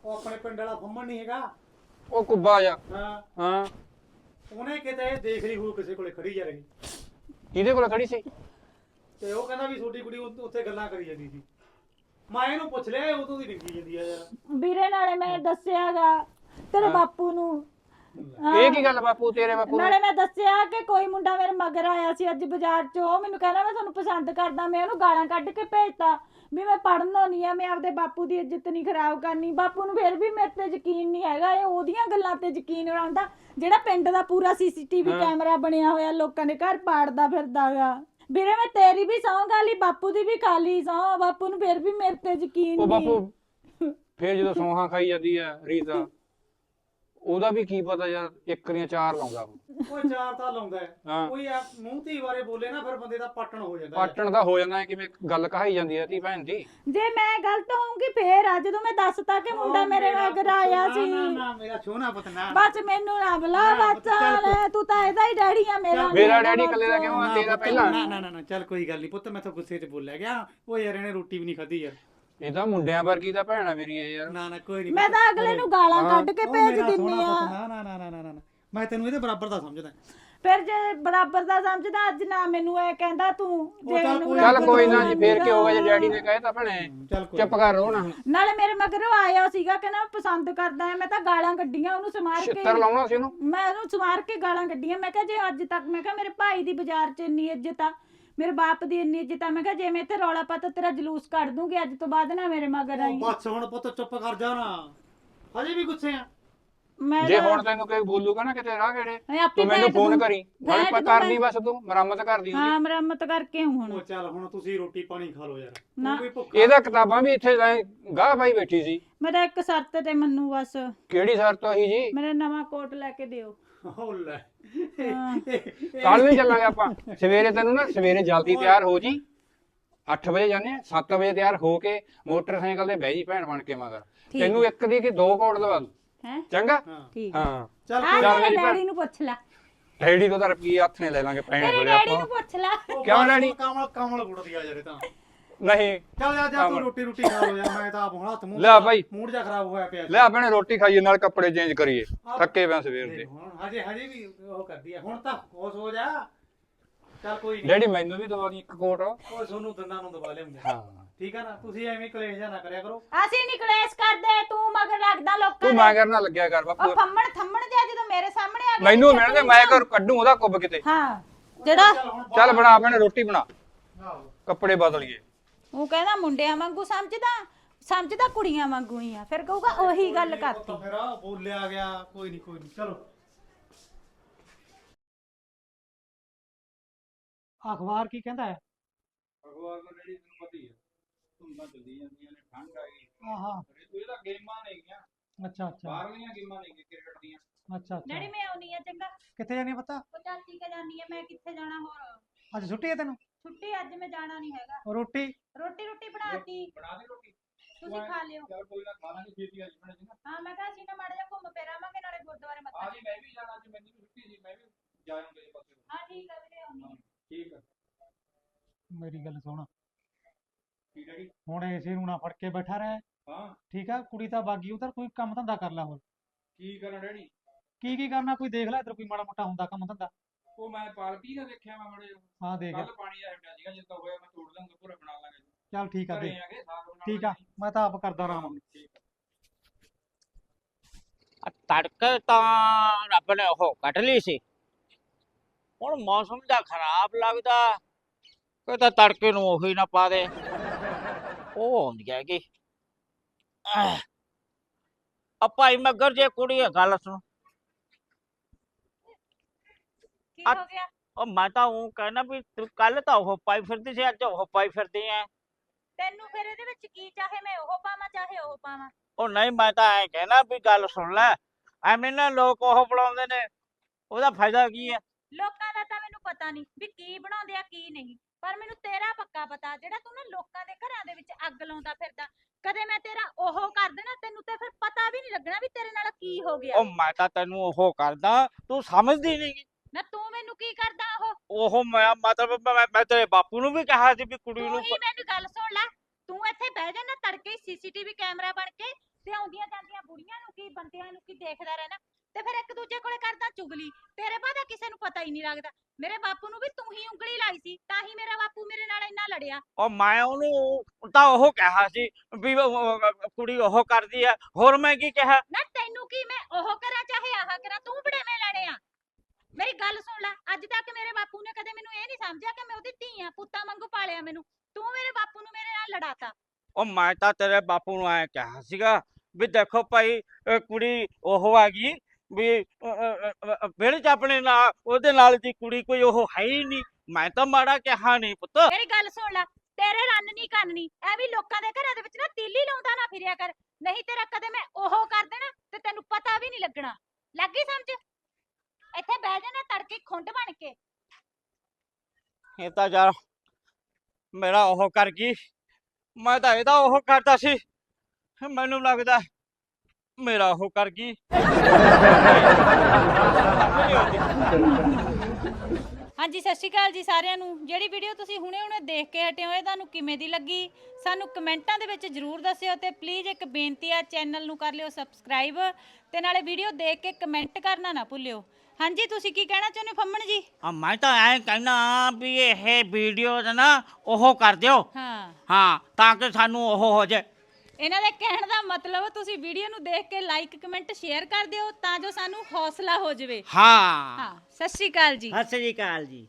[SPEAKER 2] ਉਹ ਆਪਣੇ ਪਿੰਡ ਵਾਲਾ ਫੰਮਣ ਨਹੀਂ ਹੈਗਾ।
[SPEAKER 3] ਉਹ ਕੁੱਬਾ ਜਾ।
[SPEAKER 2] ਹਾਂ।
[SPEAKER 3] ਹਾਂ।
[SPEAKER 2] ਉਹਨੇ ਕਿਤੇ ਦੇਖ ਲਈ ਹੋ ਕਿਸੇ ਕੋਲੇ ਖੜੀ ਜਾ ਰਹੀ।
[SPEAKER 3] ਕਿਹਦੇ ਕੋਲ ਖੜੀ ਸੀ?
[SPEAKER 2] ਤੇ ਉਹ ਕਹਿੰਦਾ ਵੀ ਛੋਟੀ ਕੁੜੀ ਉੱਥੇ ਗੱਲਾਂ ਕਰੀ ਜਾਂਦੀ ਸੀ। ਮੈਂ ਇਹਨੂੰ ਪੁੱਛ ਲਿਆ ਇਹ ਉਦੋਂ ਦੀ ਡਿੱਗੀ ਜਾਂਦੀ ਆ ਯਾਰ।
[SPEAKER 1] ਵੀਰੇ ਨਾਲੇ ਮੈਂ ਦੱਸਿਆਗਾ ਤੇਰੇ ਬਾਪੂ ਨੂੰ।
[SPEAKER 3] ਇਹ ਕੀ ਗੱਲ ਬਾਪੂ ਤੇਰੇ ਬਾਪੂ ਨੂੰ?
[SPEAKER 1] ਨਾਲੇ ਮੈਂ ਦੱਸਿਆ ਕਿ ਕੋਈ ਮੁੰਡਾ ਮੇਰੇ ਮਗਰ ਆਇਆ ਸੀ ਅੱਜ ਬਾਜ਼ਾਰ 'ਚ ਉਹ ਮੈਨੂੰ ਕਹਿੰਦਾ ਮੈਂ ਤੁਹਾਨੂੰ ਪਸੰਦ ਕਰਦਾ ਮੈਂ ਉਹਨੂੰ ਗਾਲਾਂ ਕੱਢ ਕੇ ਭੇਜਤਾ ਵੀ ਮੈਂ ਪੜ੍ਹਨੋਂ ਨਹੀਂ ਆ ਮੈਂ ਆਪਦੇ ਬਾਪੂ ਦੀ ਇੱਜ਼ਤ ਨਹੀਂ ਖਰਾਬ ਕਰਨੀ। ਬਾਪੂ ਨੂੰ ਫਿਰ ਵੀ ਮੇਰੇ ਤੇ ਯਕੀਨ ਨਹੀਂ ਹੈਗਾ ਇਹ ਉਹਦੀਆਂ ਗੱਲਾਂ ਤੇ ਯਕੀਨ ਉਡਾਉਂਦਾ ਜਿਹੜਾ ਪਿੰਡ ਦਾ ਪੂਰਾ ਸੀਸੀਟੀਵੀ
[SPEAKER 3] ਹਾਂ।
[SPEAKER 1] ਕੈਮਰਾ ਬਣਿਆ ਹੋਇਆ ਲੋਕਾਂ ਦੇ ਘਰ ਪਾੜਦਾ ਫਿਰਦਾਗਾ ਵੀਰੇ ਮੈਂ ਤੇਰੀ ਵੀ ਸਹੁੰ ਖਾਲੀ ਬਾਪੂ ਦੀ ਵੀ ਖਾਲੀ ਸਹੁੰ। ਬਾਪੂ ਨੂੰ ਫਿਰ ਵੀ ਮੇਰੇ ਤੇ ਯਕੀਨ
[SPEAKER 3] ਉਹ
[SPEAKER 1] ਨਹੀਂ।
[SPEAKER 3] ਬਾਪੂ ਫੇਰ ਜਦੋਂ ਸੌਹਾਂ ਖਾਈ ਜਾਂਦੀ ਹੈ ਰੀਤ। ਉਹਦਾ ਵੀ ਕੀ ਪਤਾ ਯਾਰ ਇੱਕ ਦੀਆਂ ਚਾਰ ਲਾਉਂਦਾ ਉਹ।
[SPEAKER 2] ਉਹ ਚਾਰ ਤਾਂ ਲਾਉਂਦਾ ਹੈ
[SPEAKER 3] ਹਾਂ
[SPEAKER 2] ਕੋਈ ਆ ਮੂੰਹ ਧੀ ਬਾਰੇ ਬੋਲੇ ਨਾ ਫਿਰ ਬੰਦੇ ਦਾ ਪਟਣ ਹੋ ਜਾਂਦਾ।
[SPEAKER 3] ਪਾਟਣ ਦਾ ਹੋ ਜਾਂਦਾ ਹੈ ਕਿਵੇਂ ਗੱਲ ਕਹਾਈ ਜਾਂਦੀ ਹੈ ਤੀ ਭੈਣ ਦੀ
[SPEAKER 1] ਜੇ ਮੈਂ ਗਲਤ ਹੋਊਂਗੀ ਫੇਰ ਆ ਜਦੋਂ ਮੈਂ ਦੱਸਤਾ ਕਿ ਮੁੰਡਾ
[SPEAKER 2] ਉਹ
[SPEAKER 1] ਮੇਰੇ
[SPEAKER 2] ਮੇਰਾ
[SPEAKER 1] ਮਗਰ
[SPEAKER 2] ਪੁੱਤ,
[SPEAKER 1] ਆਇਆ
[SPEAKER 2] ਨਾ,
[SPEAKER 1] ਸੀ
[SPEAKER 2] ਨਾ ਨਾ ਮੇਰਾ ਛੋਨਾ ਪੁੱਤ ਨਾ
[SPEAKER 1] ਬਸ ਮੈਨੂੰ ਨਾ ਬੁਲਾ
[SPEAKER 2] ਨਾ,
[SPEAKER 1] ਬੱਚਾ
[SPEAKER 2] ਚੱਲ
[SPEAKER 1] ਲੈ ਤੂੰ ਤਾਂ ਇਹਦਾ ਹੀ ਡੈਡੀ ਆ ਮੇਰਾ
[SPEAKER 3] ਮੇਰਾ
[SPEAKER 1] ਹੈਗਾ
[SPEAKER 3] ਡੈਡੀ ਇਕੱਲੇ ਦਾ ਕਿਉਂ ਆ? ਤੇਰਾ ਪਹਿਲਾਂ।
[SPEAKER 2] ਨਾ ਨਾ ਨਾ ਨਾ ਚੱਲ ਕੋਈ ਗੱਲ ਨਹੀਂ ਪੁੱਤ ਮੈਂ ਤਾਂ ਗੁੱਸੇ 'ਚ ਬੋਲਿਆ ਗਿਆ ਉਹ ਯਾਰ ਇਹਨੇ ਰੋਟੀ ਵੀ ਨਹੀਂ ਖਾਧੀ ਯਾਰ
[SPEAKER 3] ਇਹ ਤਾਂ ਮੁੰਡਿਆਂ ਵਰਗੀ ਦਾ ਭੈਣ ਆ ਮੇਰੀ ਇਹ ਯਾਰ।
[SPEAKER 2] ਨਾ ਨਾ ਕੋਈ ਨਹੀਂ
[SPEAKER 1] ਮੈਂ ਤਾਂ ਅਗਲੇ ਨੂੰ। ਗਾਲਾਂ। ਕੱਢ ਕੇ ਭੇਜ ਦਿੰਨੀ ਆ।
[SPEAKER 2] ਨਾ ਨਾ ਨਾ ਨਾ ਨਾ ਮੈਂ ਤੈਨੂੰ ਇਹਦੇ ਬਰਾਬਰ ਦਾ ਸਮਝਦਾ।
[SPEAKER 1] ਫਿਰ ਜੇ ਬਰਾਬਰ ਦਾ ਸਮਝਦਾ ਅੱਜ ਨਾ ਮੈਨੂੰ ਇਹ ਕਹਿੰਦਾ ਤੂੰ ਜੇ
[SPEAKER 2] ਚੱਲ
[SPEAKER 1] ਮੈਨੂੰ
[SPEAKER 2] ਕੋਈ-
[SPEAKER 3] ਚੱਲ ਕੋਈ ਨਾ ਜੀ ਫੇਰ ਕੀ ਹੋ ਗਿਆ ਜੇ ਡੈਡੀ ਨੇ ਕਹਿਤਾ ਭੈਣੇ? ਚੁੱਪ ਕਰ ਰੋ ਨਾ।
[SPEAKER 1] ਨਾਲੇ ਮੇਰੇ ਮਗਰੋਂ ਆਇਆ ਸੀਗਾ ਕਹਿੰਦਾ ਮੈਂ ਪਸੰਦ ਕਰਦਾ ਹੈ। ਮੈਂ ਤਾਂ ਗਾਲਾਂ ਕੱਢੀਆਂ ਉਹਨੂੰ ਸਮਾਰ ਕੇ
[SPEAKER 3] ਛਿੱਤਰ ਲਾਉਣਾ ਸੀ ਉਹਨੂੰ।
[SPEAKER 1] ਮੈਂ ਉਹਨੂੰ ਸਮਾਰ ਕੇ ਗਾਲਾਂ ਕੱਢੀਆਂ। ਮੈਂ ਕਿਹਾ ਜੇ ਅੱਜ ਤੱਕ ਮੈਂ ਕਿਹਾ ਮੇਰੇ ਭਾਈ ਦੀ ਬਾਜ਼ਾਰ 'ਚ ਇੰਨੀ ਇੱਜ਼ਤ ਆ। ਮੇਰੇ ਬਾਪ ਦੀ ਇੰਨੀ ਇੱਜ਼ਤ ਆ। ਮੈਂ ਕਿਹਾ ਜੇ ਮੈਂ ਇੱਥੇ ਰੌਲਾ ਪਾ ਤਾਂ ਤੇਰਾ ਜਲੂਸ ਕੱਢ ਦੂੰਗੀ ਅੱਜ ਤੋਂ ਬਾਅਦ ਨਾ ਮੇਰੇ ਮਗਰ ਆਈ।
[SPEAKER 2] ਬਸ ਹੁਣ ਪੁੱਤ ਚੁੱਪ ਕਰ ਜਾ ਨਾ। ਹਜੇ ਵੀ ਗੁੱਸੇ ਆ।
[SPEAKER 1] ਮੈਂ
[SPEAKER 3] ਜੇ
[SPEAKER 1] ਤਾਂ-
[SPEAKER 3] ਹੁਣ ਤੈਨੂੰ ਕੋਈ ਬੋਲੂਗਾ ਨਾ ਕਿਤੇ ਰਾਹ
[SPEAKER 1] ਮੈਂ ਆਪੇ
[SPEAKER 3] ਤੂੰ ਮੈਨੂੰ ਫੋਨ
[SPEAKER 1] ਦੂੰ।
[SPEAKER 3] ਕਰੀ।
[SPEAKER 1] ਭੇਜ
[SPEAKER 3] ਪਰ
[SPEAKER 1] ਦੂੰ
[SPEAKER 3] ਕਰਦੀ। ਬਸ ਤੂੰ ਮੁਰੰਮਤ ਕਰਦੀ ਹੁੰਦੀ
[SPEAKER 1] ਹਾਂ ਮੁਰੰਮਤ ਕਰਕੇ ਹੂੰ
[SPEAKER 2] ਉਹ
[SPEAKER 1] ਹੁਣ
[SPEAKER 2] ਚੱਲ ਹੁਣ ਤੁਸੀਂ ਰੋਟੀ ਪਾਣੀ ਖਾ ਲਓ ਯਾਰ।
[SPEAKER 1] ਨਾ।
[SPEAKER 2] ਤੂੰ ਕੋਈ ਭੁੱਖਾ।
[SPEAKER 3] ਇਹਦਾ ਕਿਤਾਬਾਂ ਵੀ ਇੱਥੇ ਗਾਹ ਪਾਈ ਬੈਠੀ ਸੀ।
[SPEAKER 1] ਮੈਂ ਤਾਂ ਇੱਕ ਸ਼ਰਤ ਤੇ ਮੰਨੂ ਬਸ।
[SPEAKER 3] ਕਿਹੜੀ ਸ਼ਰਤ ਹੋਈ ਜੀ?
[SPEAKER 1] ਮੇਰਾ ਨਵਾਂ ਕੋਟ ਲੈ ਕੇ ਦਿਓ।
[SPEAKER 2] ਹੋ। ਲੈ
[SPEAKER 1] ਹਾਂ।
[SPEAKER 3] ਕੱਲ ਵੀ ਚੱਲਾਂਗੇ ਆਪਾਂ। ਸਵੇਰੇ ਤੈਨੂੰ ਨਾ ਸਵੇਰੇ ਜਲਦੀ ਤਿਆਰ ਹੋ ਜੀ। 8 ਵਜੇ ਜਾਂਦੇ ਆ 7 ਵਜੇ ਤਿਆਰ ਹੋ ਕੇ ਮੋਟਰਸਾਈਕਲ ਤੇ ਬਹਿ ਜੀ ਭੈਣ ਬਣ ਕੇ ਮਗਰ।
[SPEAKER 1] ਠੀਕ।
[SPEAKER 3] ਤੈਨੂੰ ਇੱਕ ਦੀ ਕਿ ਦੋ ਕੋਟ ਦਵਾ ਦੂੰ।
[SPEAKER 1] ਹੈ?
[SPEAKER 3] ਚੰਗਾ?
[SPEAKER 2] ਹਾਂ।
[SPEAKER 1] ਠੀਕ।
[SPEAKER 3] ਹਾਂ।
[SPEAKER 2] ਚੱਲ ਕੋਈ
[SPEAKER 1] ਮੇਰੇ
[SPEAKER 3] ਮੇਰੀ।
[SPEAKER 1] ਡੈਡੀ ਨੂੰ ਪੁੱਛ ਲੈ।
[SPEAKER 3] ਡੈਡੀ ਤੋਂ ਤਾਂ ਰੁਪਈਏ ਹੱਥ ਨੇ ਲੈ ਲਾਂਗੇ ਭੈਣ
[SPEAKER 1] ਤੇਰੇ
[SPEAKER 3] ਕੋਲੇ
[SPEAKER 1] ਡੈਡੀ
[SPEAKER 3] ਆਪਾਂ।
[SPEAKER 1] ਨੂੰ ਪੁੱਛ ਲੈ।
[SPEAKER 2] ਉਹ
[SPEAKER 3] ਕਿਉਂ
[SPEAKER 2] ਬਸ
[SPEAKER 3] ਡੈਡੀ?
[SPEAKER 2] ਕਮਲ ਕਮਲ ਗੁੜਦੀ ਆ ਯਾਰ ਇਹ ਤਾਂ।
[SPEAKER 3] ਨਹੀਂ।
[SPEAKER 2] ਚੱਲ ਜਾ ਜਾ ਤੂੰ। ਰੋਟੀ ਰੋਟੀ ਖਾ ਲਓ ਯਾਰ ਮੈਂ ਤਾਂ ਆਪ ਹੁਣ ਹੱਥ ਮੂੰਹ
[SPEAKER 3] ਲਿਆ ਭਾਈ।
[SPEAKER 2] ਮੂਡ ਜਾ ਖਰਾਬ ਹੋਇਆ ਪਿਆ
[SPEAKER 3] ਲੈ ਆਪਣੇ ਰੋਟੀ ਖਾਈਏ ਨਾਲ ਕੱਪੜੇ ਚੇਂਜ ਕਰੀਏ। ਥੱਕੇ ਪਿਆ ਸਵੇਰ ਦੇ।
[SPEAKER 2] ਹੁਣ ਹਜੇ ਹਜੇ ਵੀ ਉਹ ਕਰਦੀ ਆ। ਹੁਣ ਤਾਂ ਹੋਸ਼ ਹੋ ਜਾ। ਚੱਲ ਕੋਈ ਨਹੀਂ।
[SPEAKER 3] ਡੈਡੀ ਮੈਨੂੰ ਵੀ ਦਵਾ ਦੀ ਇੱਕ ਕੋਟ
[SPEAKER 2] ਉਹ ਸੋਨੂੰ ਦੰਦਾਂ ਨੂੰ ਦਬਾ ਲਿਆਉਂਦੇ।
[SPEAKER 3] ਹਾਂ।
[SPEAKER 2] ਠੀਕ ਆ ਨਾ? ਤੁਸੀਂ ਐਵੇਂ ਕਲੇਸ਼ ਜਾਂ ਨਾ ਕਰਿਆ ਕਰੋ।
[SPEAKER 1] ਅਸੀਂ ਨੀ ਕਲੇਸ਼ ਕਰਦੇ ਤੂੰ ਮਗਰ ਲੱਗਦਾ ਲੋਕਾਂ
[SPEAKER 3] ਤੂੰ
[SPEAKER 1] ਦੇ।
[SPEAKER 3] ਮਗਰ ਨਾ ਲੱਗਿਆ ਕਰ
[SPEAKER 1] ਉਹ
[SPEAKER 3] ਬਾਪੂ।
[SPEAKER 1] ਫੰਮਣ ਥੰਮਣ ਜਿਹਾ ਜਦੋਂ ਮੇਰੇ ਸਾਹਮਣੇ ਆ ਗਿਆ
[SPEAKER 3] ਮੈਨੂੰ
[SPEAKER 1] ਲਈ
[SPEAKER 3] ਮੈਂ। ਘਰ ਕੱਢੂ ਉਹਦਾ ਕੁੱਬ ਕਿਤੇ।
[SPEAKER 1] ਹਾਂ ਜਿਹੜਾ
[SPEAKER 3] ਚੱਲ ਬਣਾ ਆਪਣੇ ਰੋਟੀ ਬਣਾ।
[SPEAKER 2] ਆਹੋ।
[SPEAKER 3] ਕੱਪੜੇ ਬਦਲੀਏ
[SPEAKER 1] ਉਹ ਕਹਿੰਦਾ ਮੁੰਡਿਆਂ ਵਾਂਗੂ ਸਮਝਦਾ ਸਮਝਦਾ ਕੁੜੀਆਂ ਵਾਂਗੂ ਹੀ ਆ। ਫਿਰ ਕਹੂਗਾ ਉਹੀ ਗੱਲ ਕਰਤੀ।
[SPEAKER 2] ਫਿਰ ਆ ਬੋਲਿਆ ਗਿਆ ਕੋਈ ਨਹੀਂ ਕੋਈ ਨਹੀਂ ਚਲੋ। ਅਖਬਾਰ ਕੀ ਕਹਿੰਦਾ ਹੈ?
[SPEAKER 3] ਭਗਵਾਨ ਨੂੰ ਜਿਹੜੀ ਤੈਨੂੰ ਪਤਾ ਹੀ ਧੁੰਦਾਂ ਚੱਲੀ ਜਾਂਦੀਆਂ ਨੇ ਠੰਡ ਆ ਗਈ।
[SPEAKER 2] ਆਹਾ
[SPEAKER 3] ਇਹ ਤਾਂ ਗੇਮਾਂ ਨੇ ਗੀਆਂ
[SPEAKER 2] ਅੱਛਾ ਅੱਛਾ।
[SPEAKER 3] ਬਾਹਰਲੀਆਂ ਗੇਮਾਂ ਨੇ ਕ੍ਰਿਕਟ ਦੀਆਂ।
[SPEAKER 2] ਅੱਛਾ ਅੱਛਾ।
[SPEAKER 1] ਡੈਡੀ ਮੈਂ ਆਉਣੀ ਆ ਚੰਗਾ।
[SPEAKER 2] ਕਿੱਥੇ ਜਾਣੀ ਪਤਾ?
[SPEAKER 1] ਉਹ ਚਾਚੀ ਕੇ ਜਾਨੀ ਆ ਮੈਂ ਕਿੱਥੇ ਜਾਣਾ ਹੋਰ?
[SPEAKER 2] ਅੱਜ ਛੁੱਟੀ ਹੈ ਤੈਨੂੰ?
[SPEAKER 1] ਛੁੱਟੀ ਅੱਜ ਮੈਂ ਜਾਣਾ ਨਹੀਂ ਹੈਗਾ।
[SPEAKER 2] ਰੋਟੀ?
[SPEAKER 1] ਰੋਟੀ ਰੋਟੀ ਬਣਾਤੀ।
[SPEAKER 3] ਬਣਾ ਦੇ ਰੋਟੀ।
[SPEAKER 1] ਤੁਸੀਂ ਖਾ ਲਿਓ।
[SPEAKER 3] ਚੱਲ ਕੋਈ ਨਾ ਖਾ ਲਾਂਗੇ ਛੇਤੀ ਆ ਜਿਵੇਂ ਜਿਵੇਂ
[SPEAKER 1] ਹਾਂ ਮੈਂ ਕਿਹਾ ਅਸੀਂ ਨਾ ਮਾੜਾ ਜਿਹਾ ਘੁੰਮ ਫਿਰ ਆਵਾਂਗੇ ਨਾਲੇ ਗੁਰਦੁਆਰੇ
[SPEAKER 3] ਆ
[SPEAKER 1] ਮੱਥਾ
[SPEAKER 3] ਜੀ ਮੈਂ ਵੀ ਜਾਣਾ ਜੀ ਮੈਨੂੰ ਵੀ ਛੁੱਟੀ ਸੀ ਮੈਂ ਵੀ ਜਾਵਾਂਗਾ ਇਹ ਪਾਸੇ।
[SPEAKER 1] ਹਾਂ ਠੀਕ ਆ ਵੀਰੇ ਆਉਣੀ ਆ
[SPEAKER 3] ਠੀਕ ਹੈ
[SPEAKER 2] ਮੇਰੀ ਗੱਲ ਸੁਣ।
[SPEAKER 3] ਠੀਕ ਹੈ ਜੀ।
[SPEAKER 2] ਹੁਣ ਇਸੇ ਨੂੰ ਨਾ ਫੜ ਕੇ ਬੈਠਾ ਰਹਿ।
[SPEAKER 3] ਹਾਂ।
[SPEAKER 2] ਠੀਕ ਆ ਕੁੜੀ ਤਾਂ ਬਾਗੀ ਉਧਰ ਕੋਈ ਕੰਮ ਧੰਦਾ ਕਰ ਲੈ ਹੋਰ।
[SPEAKER 3] ਕੀ ਕਰਾਂ ਡੈਡੀ
[SPEAKER 2] ਕੀ ਕੀ ਕਰਨਾ ਕੋਈ ਦੇਖ ਲੈ ਇੱਧਰ ਕੋਈ ਮਾੜਾ ਮੋਟਾ ਹੁੰਦਾ ਕੰਮ ਧੰਦਾ।
[SPEAKER 3] ਉਹ ਮੈਂ ਪਾਰਟੀ ਦਾ ਦੇਖਿਆ ਮੈਂ ਬੜੇ
[SPEAKER 2] ਹਾਂ ਦੇਖ
[SPEAKER 3] ਕੱਲ ਪਾਣੀ ਆ ਹਟਿਆ ਸੀਗਾ ਜਿੱਦਾਂ ਹੋਇਆ ਮੈਂ ਤੋੜ ਦਾਂਗਾ ਪੂਰਾ ਬਣਾ ਲਾਂਗੇ।
[SPEAKER 2] ਚੱਲ ਠੀਕ ਆ
[SPEAKER 3] ਘਰੇ
[SPEAKER 2] ਦੇਖ।
[SPEAKER 3] ਆਗੇ ਸਾਗ ਬਣਾ
[SPEAKER 2] ਠੀਕ ਆ
[SPEAKER 3] ਲਾਂਗੇ।
[SPEAKER 2] ਮੈਂ ਤਾਂ ਆਪ ਕਰਦਾ
[SPEAKER 3] ਠੀਕ ਆ।
[SPEAKER 4] ਤੜਕੇ ਤਾਂ ਰੱਬ ਨੇ ਉਹ ਕੱਢ ਲਈ ਸੀ। ਹੁਣ ਮੌਸਮ ਦਾ ਖਰਾਬ ਲੱਗਦਾ ਕੋਈ ਤਾਂ ਤੜਕੇ ਨੂੰ ਉਹੀ ਨਾ ਪਾ ਦੇ। ਉਹ ਆਉਂਦੀ ਹੈਗੀ। ਆਹ। ਆ ਭਾਈ ਮਗਰ ਜੇ ਕੁੜੀ ਹੈ ਗੱਲ ਸੁਣ।
[SPEAKER 1] ਕੀ ਹੋ ਗਿਆ।
[SPEAKER 4] ਉਹ ਮੈਂ ਤਾਂ ਉਹ ਕਹਿਣਾ ਵੀ ਤੂੰ ਕੱਲ ਤਾਂ ਉਹ ਪਾਈ ਫਿਰਦੀ ਸੀ ਅੱਜ ਉਹ ਪਾਈ ਫਿਰਦੀ ਐ।
[SPEAKER 1] ਤੈਨੂੰ ਫਿਰ ਇਹਦੇ ਵਿੱਚ ਕੀ ਚਾਹੇ ਮੈਂ ਉਹ ਪਾਵਾਂ ਚਾਹੇ ਉਹ ਪਾਵਾਂ?
[SPEAKER 4] ਉਹ ਨਹੀਂ ਮੈਂ ਤਾਂ ਐ ਕਹਿਣਾ ਵੀ ਗੱਲ ਸੁਣ ਲੈ ਐਵੇਂ ਨਾ ਲੋਕ ਉਹ ਬੁਲਾਉਂਦੇ ਨੇ ਉਹਦਾ ਫਾਇਦਾ ਕੀ ਹੈ
[SPEAKER 1] ਲੋਕਾਂ ਦਾ ਤਾਂ ਮੈਨੂੰ ਪਤਾ ਨਹੀਂ ਵੀ ਕੀ ਬਣਾਉਂਦੇ ਆ ਕੀ ਨਹੀਂ। ਪਰ ਮੈਨੂੰ ਤੇਰਾ ਪੱਕਾ ਪਤਾ ਜਿਹੜਾ ਤੂੰ ਨਾ ਲੋਕਾਂ ਦੇ ਘਰਾਂ ਦੇ ਵਿੱਚ ਅੱਗ ਲਾਉਂਦਾ ਫਿਰਦਾ ਕਦੇ ਮੈਂ ਤੇਰਾ ਉਹ ਕਰ ਦੇਣਾ ਤੈਨੂੰ ਤੇ ਫਿਰ ਪਤਾ ਵੀ ਨਹੀਂ ਲੱਗਣਾ ਵੀ ਤੇਰੇ ਨਾਲ ਕੀ ਹੋ ਗਿਆ।
[SPEAKER 4] ਉਹ ਮੈਂ ਤਾਂ ਤੈਨੂੰ ਉਹ ਕਰਦਾ ਤੂੰ ਸਮਝਦੀ ਨਹੀਂ। ਉਹ ਮੈਂ ਮਤਲਬ ਮੈਂ ਮੈਂ ਤੇਰੇ ਬਾਪੂ ਨੂੰ ਵੀ ਕਿਹਾ ਸੀ ਵੀ ਕੁੜੀ
[SPEAKER 1] ਤੂੰ
[SPEAKER 4] ਨੂੰ
[SPEAKER 1] ਹੀ ਮੈਨੂੰ ਗੱਲ ਸੁਣ ਲੈ। ਤੂੰ ਇੱਥੇ ਬਹਿ ਜਾ ਨਾ ਤੜਕੇ ਸੀਸੀਟੀਵੀ ਕੈਮਰਾ ਬਣ ਕੇ ਤੇ ਆਉਂਦੀਆਂ ਜਾਂਦੀਆਂ ਬੁੜੀਆਂ ਨੂੰ ਕੀ ਬੰਦਿਆਂ ਨੂੰ ਕੀ ਦੇਖਦਾ ਰਹਿਣਾ। ਤੇ ਫਿਰ ਇੱਕ ਦੂਜੇ ਕੋਲੇ ਕਰਦਾ ਚੁਗਲੀ। ਤੇਰੇ ਬਾਅਦ ਕਿਸੇ ਨੂੰ ਪਤਾ ਹੀ ਨਹੀਂ ਲੱਗਦਾ। ਮੇਰੇ ਬਾਪੂ ਨੂੰ ਵੀ ਤੂੰ ਹੀ ਉਂਗਲੀ ਲਾਈ ਸੀ ਤਾਂ ਹੀ ਮੇਰਾ ਬਾਪੂ ਮੇਰੇ ਨਾਲ ਇੰਨਾ ਲੜਿਆ।
[SPEAKER 4] ਉਹ ਮੈਂ ਉਹਨੂੰ ਤਾਂ ਉਹ ਕਿਹਾ ਸੀ ਵੀ ਉਹ- ਉਹ- ਕੁੜੀ ਉਹ ਕਰਦੀ ਹੈ ਹੋਰ ਮੈਂ ਕੀ ਕਿਹਾ?
[SPEAKER 1] ਨਾ ਤੈਨੂੰ ਕੀ ਮੈਂ ਉਹ ਕਰਾਂ ਚਾਹੇ ਆਹ ਕਰਾਂ ਤੂੰ ਬੜੇਵੇਂ ਲੈਣੇ ਆ ਮੇਰੀ ਗੱਲ ਸੁਣ ਲੈ ਅੱਜ ਤੱਕ ਮੇਰੇ ਬਾਪੂ ਨੇ ਕਦੇ ਮੈਨੂੰ ਇਹ ਨਹੀਂ ਸਮਝਿਆ ਕਿ ਮੈਂ ਉਹਦੀ ਧੀ ਆ ਪੁੱਤਾਂ ਵਾਂਗੂ ਪਾਲਿਆ ਮੈਨੂੰ। ਤੂੰ ਮੇਰੇ ਬਾਪੂ ਨੂੰ ਮੇਰੇ ਨਾਲ ਲੜਾਤਾ।
[SPEAKER 4] ਉਹ ਮੈਂ ਤਾਂ ਤੇਰੇ ਬਾਪੂ ਨੂੰ ਐ ਕਿਹਾ ਸੀਗਾ ਵੀ ਦੇਖੋ ਭਾਈ ਇਹ ਕੁੜੀ ਉਹ ਆ ਗਈ ਵੀ ਵਿਹੜੇ ਚ ਆਪਣੇ ਨਾਲ ਉਹਦੇ ਨਾਲ ਦੀ ਕੁੜੀ ਕੋਈ ਉਹ ਹੈ ਹੀ ਨਹੀਂ। ਮੈਂ ਤਾਂ ਮਾੜਾ ਕਿਹਾ ਨਹੀਂ ਪੁੱਤ।
[SPEAKER 1] ਮੇਰੀ ਗੱਲ ਸੁਣ ਲੈ ਤੇਰੇ ਰੰਨ ਨਹੀਂ ਕੰਨ ਐਵੇਂ ਲੋਕਾਂ ਦੇ ਘਰਾਂ ਦੇ ਵਿੱਚ ਨਾ ਤੀਲੀ ਲਾਉਂਦਾ ਨਾ ਫਿਰਿਆ ਕਰ। ਨਹੀਂ ਤੇਰਾ ਕਦੇ ਮੈਂ ਉਹ ਕਰ ਦੇਣਾ ਤੇ ਤੈਨੂੰ ਪਤਾ ਵੀ ਨਹੀਂ ਲੱਗਣਾ। ਲੱਗੀ ਸਮਝ? ਇੱਥੇ ਬਹਿ ਜਾ ਨਾ ਤੜਕੇ ਖੁੰਡ ਬਣ ਕੇ।
[SPEAKER 4] ਇਹ ਤਾਂ ਯਾਰ ਮੇਰਾ ਉਹ ਕਰ ਗਈ। ਮੈਂ ਤਾਂ ਇਹਦਾ ਉਹ ਕਰਦਾ ਸੀ। ਮੈਨੂੰ ਲੱਗਦਾ ਮੇਰਾ ਉਹ ਕਰ ਗਈ।
[SPEAKER 1] ਹਾਂਜੀ ਸਤਿ ਸ਼੍ਰੀ ਅਕਾਲ ਜੀ ਸਾਰਿਆਂ ਨੂੰ। ਜਿਹੜੀ ਵੀਡੀਓ ਤੁਸੀਂ ਹੁਣੇ-ਹੁਣੇ ਦੇਖ ਕੇ ਹਟੇ ਹੋ ਇਹ ਤੁਹਾਨੂੰ ਕਿਵੇਂ ਦੀ ਲੱਗੀ? ਸਾਨੂੰ ਕਮੈਂਟਾਂ ਦੇ ਵਿੱਚ ਜਰੂਰ ਦੱਸਿਓ ਤੇ ਪਲੀਜ਼ ਇੱਕ ਬੇਨਤੀ ਆ ਚੈਨਲ ਨੂੰ ਕਰ ਲਿਓ ਸਬਸਕ੍ਰਾਈਬ ਤੇ ਨਾਲੇ ਵੀਡੀਓ ਦੇਖ ਕੇ ਕਮੈਂਟ ਕਰਨਾ ਨਾ ਭੁੱਲਿਓ। ਹਾਂਜੀ ਤੁਸੀਂ ਕੀ ਕਹਿਣਾ ਚਾਹੁੰਦੇ ਹੋ ਫੰਮਣ ਜੀ?
[SPEAKER 4] ਆ ਮੈਂ ਤਾਂ ਐ ਕਹਿਣਾ ਵੀ ਇਹ ਵੀਡੀਓ ਨਾ ਉਹ ਕਰ ਦਿਓ।
[SPEAKER 1] ਹਾਂ।
[SPEAKER 4] ਹਾਂ ਤਾਂ ਕਿ ਸਾਨੂੰ ਉਹ ਹੋ ਜਾਏ।
[SPEAKER 1] ਇਹਨਾਂ ਦੇ ਕਹਿਣ ਦਾ ਮਤਲਬ ਤੁਸੀਂ ਵੀਡੀਓ ਨੂੰ ਦੇਖ ਕੇ ਲਾਈਕ ਕਮੈਂਟ ਸ਼ੇਅਰ ਕਰ ਦਿਓ ਤਾਂ ਜੋ ਸਾਨੂੰ ਹੌਸਲਾ ਹੋ ਜਾਵੇ।
[SPEAKER 4] ਹਾਂ।
[SPEAKER 1] ਹਾਂ ਸਤਿ ਸ਼੍ਰੀ ਅਕਾਲ ਜੀ।
[SPEAKER 4] ਸਤਿ ਸ੍ਰੀ ਅਕਾਲ ਜੀ।